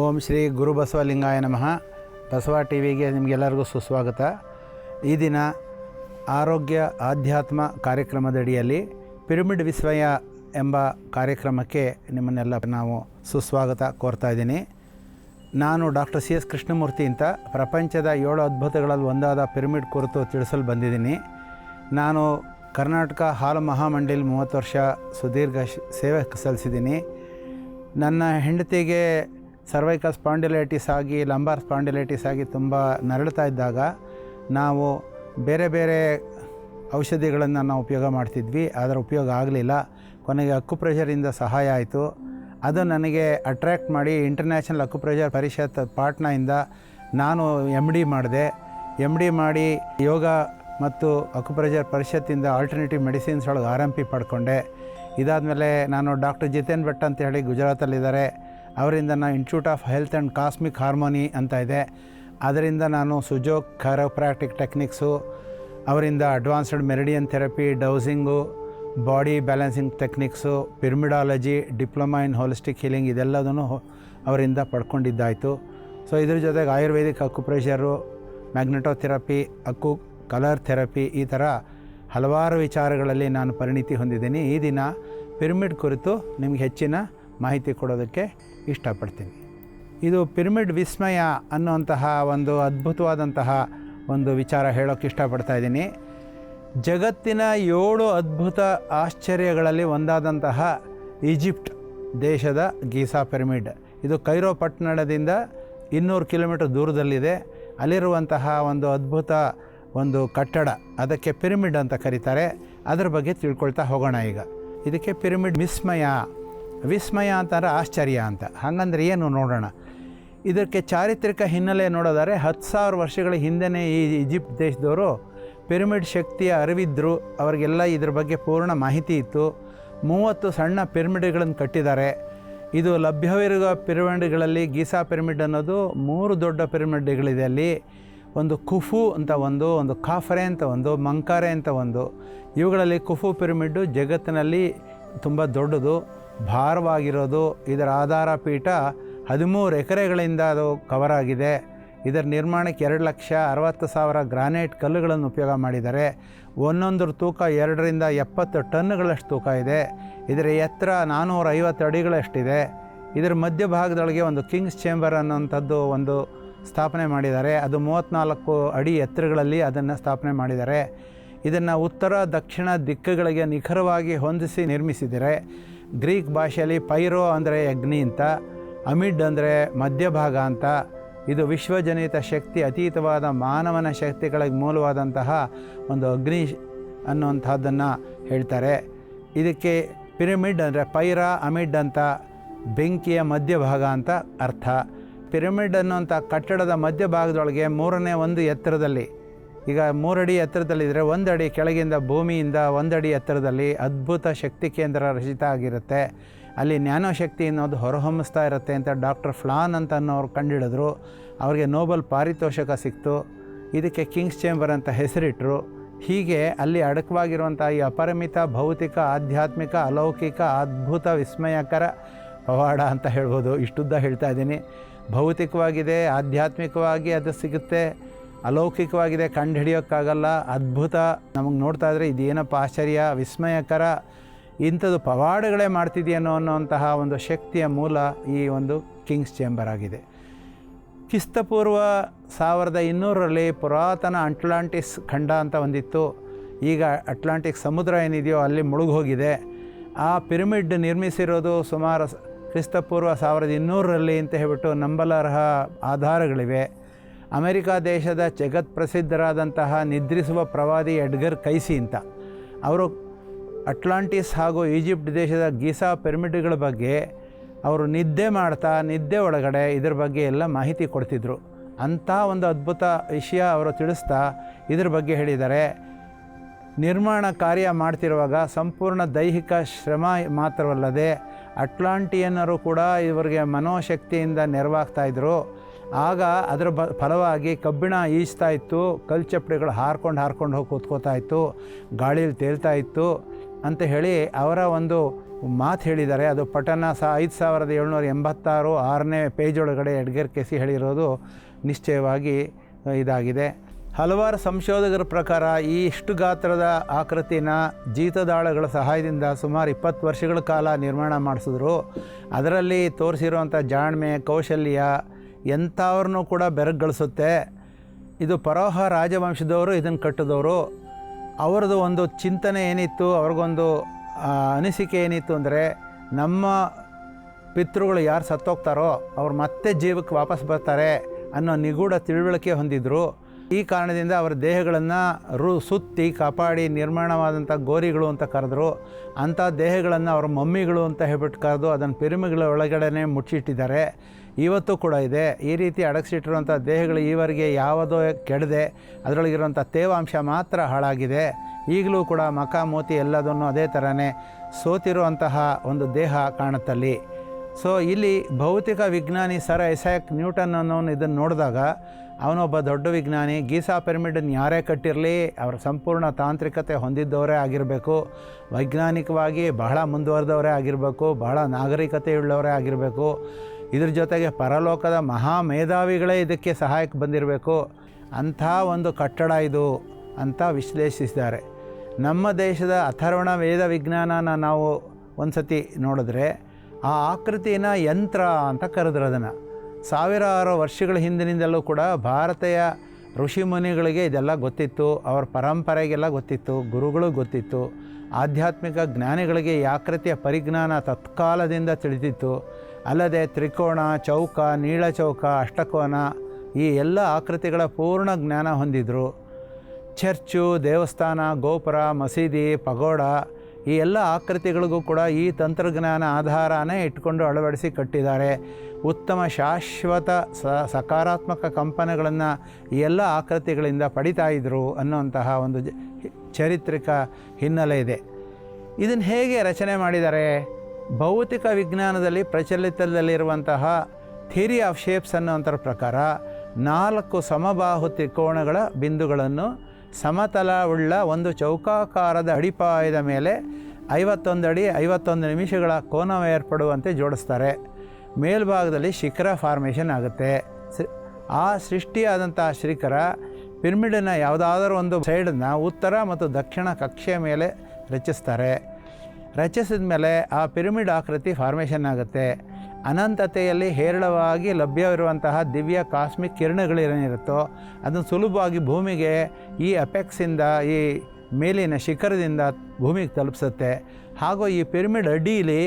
ಓಂ ಶ್ರೀ ಗುರು ಬಸವಲಿಂಗಾಯ ನಮಃ. ಬಸವ ಟಿ ವಿಗೆ ನಿಮಗೆಲ್ಲರಿಗೂ ಸುಸ್ವಾಗತ. ಈ ದಿನ ಆರೋಗ್ಯ ಆಧ್ಯಾತ್ಮ ಕಾರ್ಯಕ್ರಮದಡಿಯಲ್ಲಿ ಪಿರಮಿಡ್ ವಿಸ್ಮಯ ಎಂಬ ಕಾರ್ಯಕ್ರಮಕ್ಕೆ ನಿಮ್ಮನ್ನೆಲ್ಲ ನಾವು ಸುಸ್ವಾಗತ ಕೋರ್ತಾ ಇದ್ದೀನಿ. ನಾನು ಡಾಕ್ಟರ್ ಸಿ ಎಸ್ ಕೃಷ್ಣಮೂರ್ತಿ ಅಂತ ಪ್ರಪಂಚದ ಏಳು ಅದ್ಭುತಗಳಲ್ಲಿ ಒಂದಾದ ಪಿರಮಿಡ್ ಕುರಿತು ತಿಳಿಸಲು ಬಂದಿದ್ದೀನಿ. ನಾನು ಕರ್ನಾಟಕ ಹಾಲು ಮಹಾಮಂಡಲಿ ಮೂವತ್ತು ವರ್ಷ ಸುದೀರ್ಘ ಸೇವೆ ಸಲ್ಲಿಸಿದ್ದೀನಿ. ನನ್ನ ಹೆಂಡತಿಗೆ ಸರ್ವೈಕಲ್ ಸ್ಪಾಂಡಿಲೈಟಿಸ್ ಆಗಿ ಲಂಬಾರ್ ಸ್ಪಾಂಡಿಲೈಟಿಸ್ ಆಗಿ ತುಂಬ ನರಳ್ತಾ ಇದ್ದಾಗ ನಾವು ಬೇರೆ ಬೇರೆ ಔಷಧಿಗಳನ್ನು ನಾವು ಉಪಯೋಗ ಮಾಡ್ತಿದ್ವಿ. ಅದರ ಉಪಯೋಗ ಆಗಲಿಲ್ಲ. ಕೊನೆಗೆ ಅಕ್ಕುಪ್ರೆಷರಿಂದ ಸಹಾಯ ಆಯಿತು. ಅದು ನನಗೆ ಅಟ್ರ್ಯಾಕ್ಟ್ ಮಾಡಿ ಇಂಟರ್ನ್ಯಾಷನಲ್ ಅಕ್ಕುಪ್ರೆಷರ್ ಪರಿಷತ್ ಪಾಟ್ನಾಯಿಂದ ನಾನು ಎಂ ಡಿ ಮಾಡಿದೆ. ಎಂ ಡಿ ಮಾಡಿ ಯೋಗ ಮತ್ತು ಅಕ್ಕುಪ್ರೆಷರ್ ಪರಿಷತ್ತಿಂದ ಆಲ್ಟರ್ನೇಟಿವ್ ಮೆಡಿಸಿನ್ಸ್ ಒಳಗೆ ಆರ್ ಪಿ ಪಡ್ಕೊಂಡೆ. ಇದಾದಮೇಲೆ ನಾನು ಡಾಕ್ಟರ್ ಜಿತೇನ್ ಭಟ್ ಅಂತ ಹೇಳಿ ಗುಜರಾತಲ್ಲಿದ್ದಾರೆ. ಅವರಿಂದ ನಾನು institute of health and cosmic harmony ಅಂತ ಇದೆ. ಅದರಿಂದ ನಾನು ಸುಜೋಕ್ ಖೈರೋಪ್ರಾಕ್ಟಿಕ್ ಟೆಕ್ನಿಕ್ಸು ಅವರಿಂದ advanced meridian therapy dowsing body balancing techniques pyramidology diploma in holistic healing ಇದೆಲ್ಲದನ್ನು ಅವರಿಂದ ಪಡ್ಕೊಂಡಿದ್ದಾಯಿತು. ಸೊ ಇದ್ರ ಜೊತೆಗೆ ಆಯುರ್ವೇದಿಕ್ ಅಕ್ಯುಪ್ರೆಷರು ಮ್ಯಾಗ್ನೆಟೋಥೆರಪಿ ಅಕ್ಕು ಕಲರ್ ಥೆರಪಿ ಈ ಥರ ಹಲವಾರು ವಿಚಾರಗಳಲ್ಲಿ ನಾನು ಪರಿಣಿತಿ ಹೊಂದಿದ್ದೀನಿ. ಈ ದಿನ ಪಿರಮಿಡ್ ಕುರಿತು ನಿಮಗೆ ಹೆಚ್ಚಿನ ಮಾಹಿತಿ ಕೊಡೋದಕ್ಕೆ ಇಷ್ಟಪಡ್ತೀನಿ. ಇದು ಪಿರಮಿಡ್ ವಿಸ್ಮಯ ಅನ್ನುವಂತಹ ಒಂದು ಅದ್ಭುತವಾದಂತಹ ಒಂದು ವಿಚಾರ ಹೇಳೋಕ್ಕೆ ಇಷ್ಟಪಡ್ತಾ ಇದ್ದೀನಿ. ಜಗತ್ತಿನ ಏಳು ಅದ್ಭುತ ಆಶ್ಚರ್ಯಗಳಲ್ಲಿ ಒಂದಾದಂತಹ ಈಜಿಪ್ಟ್ ದೇಶದ ಗೀಸಾ ಪಿರಮಿಡ್. ಇದು ಕೈರೋ ಪಟ್ಟಣದಿಂದ ಇನ್ನೂರು ಕಿಲೋಮೀಟರ್ ದೂರದಲ್ಲಿದೆ. ಅಲ್ಲಿರುವಂತಹ ಒಂದು ಅದ್ಭುತ ಒಂದು ಕಟ್ಟಡ, ಅದಕ್ಕೆ ಪಿರಮಿಡ್ ಅಂತ ಕರೀತಾರೆ. ಅದರ ಬಗ್ಗೆ ತಿಳ್ಕೊಳ್ತಾ ಹೋಗೋಣ ಈಗ. ಇದಕ್ಕೆ ಪಿರಮಿಡ್ ವಿಸ್ಮಯ ವಿಸ್ಮಯ ಅಂತಾರೆ ಆಶ್ಚರ್ಯ ಅಂತ. ಹಾಗಂದ್ರೆ ಏನು ನೋಡೋಣ. ಇದಕ್ಕೆ ಚಾರಿತ್ರಿಕ ಹಿನ್ನೆಲೆ ನೋಡೋದಾರೆ ಹತ್ತು ಸಾವಿರ ವರ್ಷಗಳ ಹಿಂದೆಯೇ ಈ ಈಜಿಪ್ಟ್ ದೇಶದವರು ಪಿರಮಿಡ್ ಶಕ್ತಿಯ ಅರಿವಿದ್ದರು ಅವರಿಗೆಲ್ಲ ಇದ್ರ ಬಗ್ಗೆ ಪೂರ್ಣ ಮಾಹಿತಿ ಇತ್ತು. ಮೂವತ್ತು ಸಣ್ಣ ಪಿರಮಿಡ್ಗಳನ್ನು ಕಟ್ಟಿದ್ದಾರೆ. ಇದು ಲಭ್ಯವಿರುವ ಪಿರಮಿಡ್ಗಳಲ್ಲಿ ಗೀಸಾ ಪಿರಮಿಡ್ ಅನ್ನೋದು ಮೂರು ದೊಡ್ಡ ಪಿರಮಿಡ್ಗಳಿದೆ ಅಲ್ಲಿ. ಒಂದು ಕುಫು ಅಂತ ಒಂದು ಒಂದು ಕಾಫರೆ ಅಂತ ಒಂದು, ಮಂಕಾರೆ ಅಂತ ಒಂದು. ಇವುಗಳಲ್ಲಿ ಕುಫು ಪಿರಮಿಡ್ಡು ಜಗತ್ತಿನಲ್ಲಿ ತುಂಬ ದೊಡ್ಡದು. ಭಾರವಾಗಿರೋದು ಇದರ ಆಧಾರ ಪೀಠ ಹದಿಮೂರು ಎಕರೆಗಳಿಂದ ಅದು ಕವರ್ ಆಗಿದೆ. ಇದರ ನಿರ್ಮಾಣಕ್ಕೆ ಎರಡು ಲಕ್ಷ ಅರವತ್ತು ಸಾವಿರ ಗ್ರಾನೈಟ್ ಕಲ್ಲುಗಳನ್ನು ಉಪಯೋಗ ಮಾಡಿದ್ದಾರೆ. ಒಂದೊಂದರ ತೂಕ ಎರಡರಿಂದ ಎಪ್ಪತ್ತು ಟನ್ಗಳಷ್ಟು ತೂಕ ಇದೆ. ಇದರ ಎತ್ತರ ನಾನ್ನೂರ ಐವತ್ತು ಅಡಿಗಳಷ್ಟಿದೆ. ಇದರ ಮಧ್ಯಭಾಗದೊಳಗೆ ಒಂದು ಕಿಂಗ್ಸ್ ಚೇಂಬರ್ ಅನ್ನೋಂಥದ್ದು ಒಂದು ಸ್ಥಾಪನೆ ಮಾಡಿದ್ದಾರೆ. ಅದು ಮೂವತ್ತ್ನಾಲ್ಕು ಅಡಿ ಎತ್ತರಗಳಲ್ಲಿ ಅದನ್ನು ಸ್ಥಾಪನೆ ಮಾಡಿದ್ದಾರೆ. ಇದನ್ನು ಉತ್ತರ, ದಕ್ಷಿಣ ದಿಕ್ಕುಗಳಿಗೆ ನಿಖರವಾಗಿ ಹೊಂದಿಸಿ ನಿರ್ಮಿಸಿದ್ದಾರೆ. ಗ್ರೀಕ್ ಭಾಷೆಯಲ್ಲಿ ಪೈರೋ ಅಂದರೆ ಅಗ್ನಿ ಅಂತ, ಅಮಿಡ್ ಅಂದರೆ ಮಧ್ಯಭಾಗ ಅಂತ. ಇದು ವಿಶ್ವಜನಿತ ಶಕ್ತಿ, ಅತೀತವಾದ ಮಾನವನ ಶಕ್ತಿಗಳಿಗೆ ಮೂಲವಾದಂತಹ ಒಂದು ಅಗ್ನಿ ಅನ್ನುವಂಥದ್ದನ್ನು ಹೇಳ್ತಾರೆ. ಇದಕ್ಕೆ ಪಿರಮಿಡ್ ಅಂದರೆ ಪೈರ, ಅಮಿಡ್ ಅಂತ ಬೆಂಕಿಯ ಮಧ್ಯಭಾಗ ಅಂತ ಅರ್ಥ. ಪಿರಮಿಡ್ ಅನ್ನುವಂಥ ಕಟ್ಟಡದ ಮಧ್ಯಭಾಗದೊಳಗೆ ಮೂರನೇ ಒಂದು ಎತ್ತರದಲ್ಲಿ ಈಗ ಮೂರಡಿ ಎತ್ತರದಲ್ಲಿದ್ದರೆ ಒಂದಡಿ ಕೆಳಗಿಂದ ಭೂಮಿಯಿಂದ ಒಂದಡಿ ಎತ್ತರದಲ್ಲಿ ಅದ್ಭುತ ಶಕ್ತಿ ಕೇಂದ್ರ ರಚಿತ ಆಗಿರುತ್ತೆ. ಅಲ್ಲಿ ಜ್ಞಾನಶಕ್ತಿ ಅನ್ನೋದು ಹೊರಹೊಮ್ಮಿಸ್ತಾ ಇರುತ್ತೆ ಅಂತ ಡಾಕ್ಟರ್ ಫ್ಲಾನ್ ಅಂತ ಅನ್ನೋರು ಕಂಡುಹಿಡಿದ್ರು ಅವರಿಗೆ ನೋಬಲ್ ಪಾರಿತೋಷಕ ಸಿಕ್ತು. ಇದಕ್ಕೆ ಕಿಂಗ್ಸ್ ಚೇಂಬರ್ ಅಂತ ಹೆಸರಿಟ್ಟರು ಹೀಗೆ ಅಲ್ಲಿ ಅಡಕವಾಗಿರುವಂಥ ಈ ಅಪರಿಮಿತ, ಭೌತಿಕ, ಆಧ್ಯಾತ್ಮಿಕ, ಅಲೌಕಿಕ, ಅದ್ಭುತ, ವಿಸ್ಮಯಕರ ಪವಾಡ ಅಂತ ಹೇಳ್ಬೋದು. ಇಷ್ಟುದ್ದ ಹೇಳ್ತಾ ಇದ್ದೀನಿ. ಭೌತಿಕವಾಗಿದೆ, ಆಧ್ಯಾತ್ಮಿಕವಾಗಿ ಅದು ಸಿಗುತ್ತೆ. ಅಲೌಕಿಕವಾಗಿದೆ ಕಂಡು ಹಿಡಿಯೋಕ್ಕಾಗಲ್ಲ ಅದ್ಭುತ. ನಮಗೆ ನೋಡ್ತಾ ಇದ್ರೆ ಇದೇನಪ್ಪ ಆಶ್ಚರ್ಯ, ವಿಸ್ಮಯಕರ. ಇಂಥದ್ದು ಪವಾಡಗಳೇ ಮಾಡ್ತಿದೆಯೇನೋ ಅನ್ನೋಂತಹ ಒಂದು ಶಕ್ತಿಯ ಮೂಲ ಈ ಒಂದು ಕಿಂಗ್ಸ್ ಚೇಂಬರ್ ಆಗಿದೆ. ಕ್ರಿಸ್ತಪೂರ್ವ ಸಾವಿರದ ಇನ್ನೂರರಲ್ಲಿ ಪುರಾತನ ಅಟ್ಲಾಂಟಿಸ್ ಖಂಡ ಅಂತ ಒಂದಿತ್ತು. ಈಗ ಅಟ್ಲಾಂಟಿಕ್ ಸಮುದ್ರ ಏನಿದೆಯೋ ಅಲ್ಲಿ ಮುಳುಗೋಗಿದೆ ಆ ಪಿರಮಿಡ್ ನಿರ್ಮಿಸಿರೋದು ಸುಮಾರು ಕ್ರಿಸ್ತಪೂರ್ವ ಸಾವಿರದ ಇನ್ನೂರರಲ್ಲಿ ಅಂತ ಹೇಳ್ಬಿಟ್ಟು ನಂಬಲಾರ್ಹ ಆಧಾರಗಳಿವೆ. ಅಮೆರಿಕ ದೇಶದ ಜಗತ್ ಪ್ರಸಿದ್ಧರಾದಂತಹ ನಿದ್ರಿಸುವ ಪ್ರವಾದಿ ಎಡ್ಗರ್ ಕೈಸಿ ಅಂತ. ಅವರು ಅಟ್ಲಾಂಟಿಸ್ ಹಾಗೂ ಈಜಿಪ್ಟ್ ದೇಶದ ಗೀಸಾ ಪಿರಮಿಡ್ಗಳ ಬಗ್ಗೆ ಅವರು ನಿದ್ದೆ ಮಾಡ್ತಾ ನಿದ್ದೆ ಒಳಗಡೆ ಇದ್ರ ಬಗ್ಗೆ ಎಲ್ಲ ಮಾಹಿತಿ ಕೊಡ್ತಿದ್ರು. ಅಂಥ ಒಂದು ಅದ್ಭುತ ವಿಷಯ ಅವರು ತಿಳಿಸ್ತಾ ಇದ್ರ ಬಗ್ಗೆ ಹೇಳಿದ್ದಾರೆ. ನಿರ್ಮಾಣ ಕಾರ್ಯ ಮಾಡ್ತಿರುವಾಗ ಸಂಪೂರ್ಣ ದೈಹಿಕ ಶ್ರಮ ಮಾತ್ರವಲ್ಲದೆ ಅಟ್ಲಾಂಟಿಯನ್ನರು ಕೂಡ ಇವರಿಗೆ ಮನೋಶಕ್ತಿಯಿಂದ ನೆರವಾಗ್ತಾ ಇದ್ದರು ಆಗ ಅದರ ಬ ಫಲವಾಗಿ ಕಬ್ಬಿಣ ಈಜ್ತಾ ಇತ್ತು, ಕಲ್ಚಪ್ಪಡಿಗಳು ಹಾರ್ಕೊಂಡು ಹಾರ್ಕೊಂಡು ಹೋಗಿ ಕೂತ್ಕೋತಾ ಇತ್ತು, ಗಾಳಿಯಲ್ಲಿ ತೇಲ್ತಾ ಇತ್ತು ಅಂತ ಹೇಳಿ ಅವರ ಒಂದು ಮಾತು ಹೇಳಿದ್ದಾರೆ. ಅದು ಪಠಣ ಸಹ ಐದು ಸಾವಿರದ ಏಳ್ನೂರ ಎಂಬತ್ತಾರು ಆರನೇ ಪೇಜ್ ಒಳಗಡೆ ಎಡ್ಗರ್ ಕೆಸಿ ಹೇಳಿರೋದು ನಿಶ್ಚಯವಾಗಿ ಇದಾಗಿದೆ. ಹಲವಾರು ಸಂಶೋಧಕರ ಪ್ರಕಾರ ಈ ಇಷ್ಟು ಗಾತ್ರದ ಆಕೃತಿನ ಜೀತದಾಳಗಳ ಸಹಾಯದಿಂದ ಸುಮಾರು ಇಪ್ಪತ್ತು ವರ್ಷಗಳ ಕಾಲ ನಿರ್ಮಾಣ ಮಾಡಿಸಿದ್ರು. ಅದರಲ್ಲಿ ತೋರಿಸಿರುವಂಥ ಜಾಣ್ಮೆ, ಕೌಶಲ್ಯ ಎಂಥವ್ರನ್ನೂ ಕೂಡ ಬೆರಗುಗೊಳಿಸುತ್ತೆ ಇದು ಪರೋಹ ರಾಜವಂಶದವರು ಇದನ್ನು ಕಟ್ಟಿದವರು. ಅವರದ್ದು ಒಂದು ಚಿಂತನೆ ಏನಿತ್ತು, ಅವ್ರಿಗೊಂದು ಅನಿಸಿಕೆ ಏನಿತ್ತು ಅಂದರೆ, ನಮ್ಮ ಪಿತೃಗಳು ಯಾರು ಸತ್ತೋಗ್ತಾರೋ, ಅವ್ರು ಮತ್ತೆ ಜೀವಕ್ಕೆ ವಾಪಸ್ ಬರ್ತಾರೆ ಅನ್ನೋ ನಿಗೂಢ ತಿಳುವಳಿಕೆ ಹೊಂದಿದ್ರು. ಈ ಕಾರಣದಿಂದ ಅವರ ದೇಹಗಳನ್ನು ರು, ಸುತ್ತಿ, ಕಾಪಾಡಿ ನಿರ್ಮಾಣವಾದಂಥ ಗೋರಿಗಳು ಅಂತ ಕರೆದ್ರು. ಅಂಥ ದೇಹಗಳನ್ನು ಅವ್ರ ಮಮ್ಮಿಗಳು ಅಂತ ಹೇಳ್ಬಿಟ್ಟು ಕರೆದು ಅದನ್ನು ಪಿರಿಮಿಗಳ ಒಳಗಡೆ ಮುಚ್ಚಿಟ್ಟಿದ್ದಾರೆ. ಇವತ್ತು ಕೂಡ ಇದೆ. ಈ ರೀತಿ ಅಡಗಿಸಿಟ್ಟಿರುವಂಥ ದೇಹಗಳು ಈವರೆಗೆ ಯಾವುದೋ ಕೆಡದೆ, ಅದರೊಳಗಿರುವಂಥ ತೇವಾಂಶ ಮಾತ್ರ ಹಾಳಾಗಿದೆ. ಈಗಲೂ ಕೂಡ ಮಖ, ಮೋತಿ ಎಲ್ಲದನ್ನು ಅದೇ ಥರನೇ ಸೋತಿರುವಂತಹ ಒಂದು ದೇಹ ಕಾಣುತ್ತಲ್ಲಿ. ಸೊ ಇಲ್ಲಿ ಭೌತಿಕ ವಿಜ್ಞಾನಿ ಸರ್ ಐಸಾಕ್ ನ್ಯೂಟನ್ ಅನ್ನೋನು ಇದನ್ನು ನೋಡಿದಾಗ, ಅವನೊಬ್ಬ ದೊಡ್ಡ ವಿಜ್ಞಾನಿ, ಗೀಸಾ ಪಿರಮಿಡನ್ನು ಯಾರೇ ಕಟ್ಟಿರಲಿ, ಅವರ ಸಂಪೂರ್ಣ ತಾಂತ್ರಿಕತೆ ಹೊಂದಿದ್ದವರೇ ಆಗಿರಬೇಕು. ವೈಜ್ಞಾನಿಕವಾಗಿ ಬಹಳ ಮುಂದುವರೆದವರೇ ಆಗಿರಬೇಕು, ಬಹಳ ನಾಗರಿಕತೆಯುಳ್ಳವರೇ ಆಗಿರಬೇಕು. ಇದ್ರ ಜೊತೆಗೆ ಪರಲೋಕದ ಮಹಾ ಮೇಧಾವಿಗಳೇ ಇದಕ್ಕೆ ಸಹಾಯಕ್ಕೆ ಬಂದಿರಬೇಕು. ಅಂಥ ಒಂದು ಕಟ್ಟಡ ಇದು ಅಂತ ವಿಶ್ಲೇಷಿಸಿದ್ದಾರೆ. ನಮ್ಮ ದೇಶದ ಅಥರ್ವಣ ವೇದ ವಿಜ್ಞಾನನ ನಾವು ಒಂದು ಸತಿ ನೋಡಿದ್ರೆ ಆ ಆಕೃತಿನ ಯಂತ್ರ ಅಂತ ಕರೆದ್ರು ಅದನ್ನು. ಸಾವಿರಾರು ವರ್ಷಗಳ ಹಿಂದಿನಿಂದಲೂ ಕೂಡ ಭಾರತೀಯ ಋಷಿಮುನಿಗಳಿಗೆ ಇದೆಲ್ಲ ಗೊತ್ತಿತ್ತು. ಅವರ ಪರಂಪರೆಗೆಲ್ಲ ಗೊತ್ತಿತ್ತು. ಗುರುಗಳು ಗೊತ್ತಿತ್ತು. ಆಧ್ಯಾತ್ಮಿಕ ಜ್ಞಾನಿಗಳಿಗೆ ಯಾಕೃತಿಯ ಪರಿಜ್ಞಾನ ತತ್ಕಾಲದಿಂದ ತಿಳಿದಿತ್ತು. ಅಲ್ಲದೆ ತ್ರಿಕೋಣ, ಚೌಕ, ನೀಳ ಚೌಕ, ಅಷ್ಟಕೋನ ಈ ಎಲ್ಲ ಆಕೃತಿಗಳ ಪೂರ್ಣ ಜ್ಞಾನ ಹೊಂದಿದ್ರು. ಚರ್ಚು, ದೇವಸ್ಥಾನ, ಗೋಪುರ, ಮಸೀದಿ, ಪಗೋಡ ಈ ಎಲ್ಲ ಆಕೃತಿಗಳಿಗೂ ಕೂಡ ಈ ತಂತ್ರಜ್ಞಾನ ಆಧಾರನೇ ಇಟ್ಕೊಂಡು ಅಳವಡಿಸಿ ಕಟ್ಟಿದ್ದಾರೆ. ಉತ್ತಮ ಶಾಶ್ವತ ಸಕಾರಾತ್ಮಕ ಕಂಪನಗಳನ್ನು ಈ ಎಲ್ಲ ಆಕೃತಿಗಳಿಂದ ಪಡಿತಾ ಇದ್ದರು ಅನ್ನುವಂತಹ ಒಂದು ಚಾರಿತ್ರಿಕ ಹಿನ್ನೆಲೆ ಇದೆ. ಇದನ್ನು ಹೇಗೆ ರಚನೆ ಮಾಡಿದ್ದಾರೆ ಭೌತಿಕ ವಿಜ್ಞಾನದಲ್ಲಿ ಪ್ರಚಲಿತದಲ್ಲಿರುವಂತಹ ಥಿಯರಿ ಆಫ್ ಶೇಪ್ಸ್ ಅನ್ನುವಂಥರ ಪ್ರಕಾರ ನಾಲ್ಕು ಸಮಬಾಹು ತ್ರಿಕೋಣಗಳ ಬಿಂದುಗಳನ್ನು ಸಮತಲವುಳ್ಳ ಒಂದು ಚೌಕಾಕಾರದ ಅಡಿಪಾಯದ ಮೇಲೆ ಐವತ್ತೊಂದು ಅಡಿ ಐವತ್ತೊಂದು ನಿಮಿಷಗಳ ಕೋನ ಏರ್ಪಡುವಂತೆ ಜೋಡಿಸ್ತಾರೆ. ಮೇಲ್ಭಾಗದಲ್ಲಿ ಶಿಖರ ಫಾರ್ಮೇಷನ್ ಆಗುತ್ತೆ. ಆ ಸೃಷ್ಟಿಯಾದಂಥ ಶಿಖರ ಪಿರಮಿಡಿನ ಯಾವುದಾದ್ರೂ ಒಂದು ಸೈಡನ್ನು ಉತ್ತರ ಮತ್ತು ದಕ್ಷಿಣ ಕಕ್ಷೆಯ ಮೇಲೆ ರಚಿಸ್ತಾರೆ. ರಚಿಸಿದ ಮೇಲೆ ಆ ಪಿರಮಿಡ್ ಆಕೃತಿ ಫಾರ್ಮೇಷನ್ ಆಗುತ್ತೆ. ಅನಂತತೆಯಲ್ಲಿ ಹೇರಳವಾಗಿ ಲಭ್ಯವಿರುವಂತಹ ದಿವ್ಯ ಕಾಸ್ಮಿಕ್ ಕಿರಣಗಳೇನಿರುತ್ತೋ ಅದನ್ನು ಸುಲಭವಾಗಿ ಭೂಮಿಗೆ ಈ ಅಪೆಕ್ಸಿಂದ, ಈ ಮೇಲಿನ ಶಿಖರದಿಂದ ಭೂಮಿಗೆ ತಲುಪಿಸುತ್ತೆ. ಹಾಗೂ ಈ ಪಿರಮಿಡ್ ಅಡಿಯಲ್ಲಿ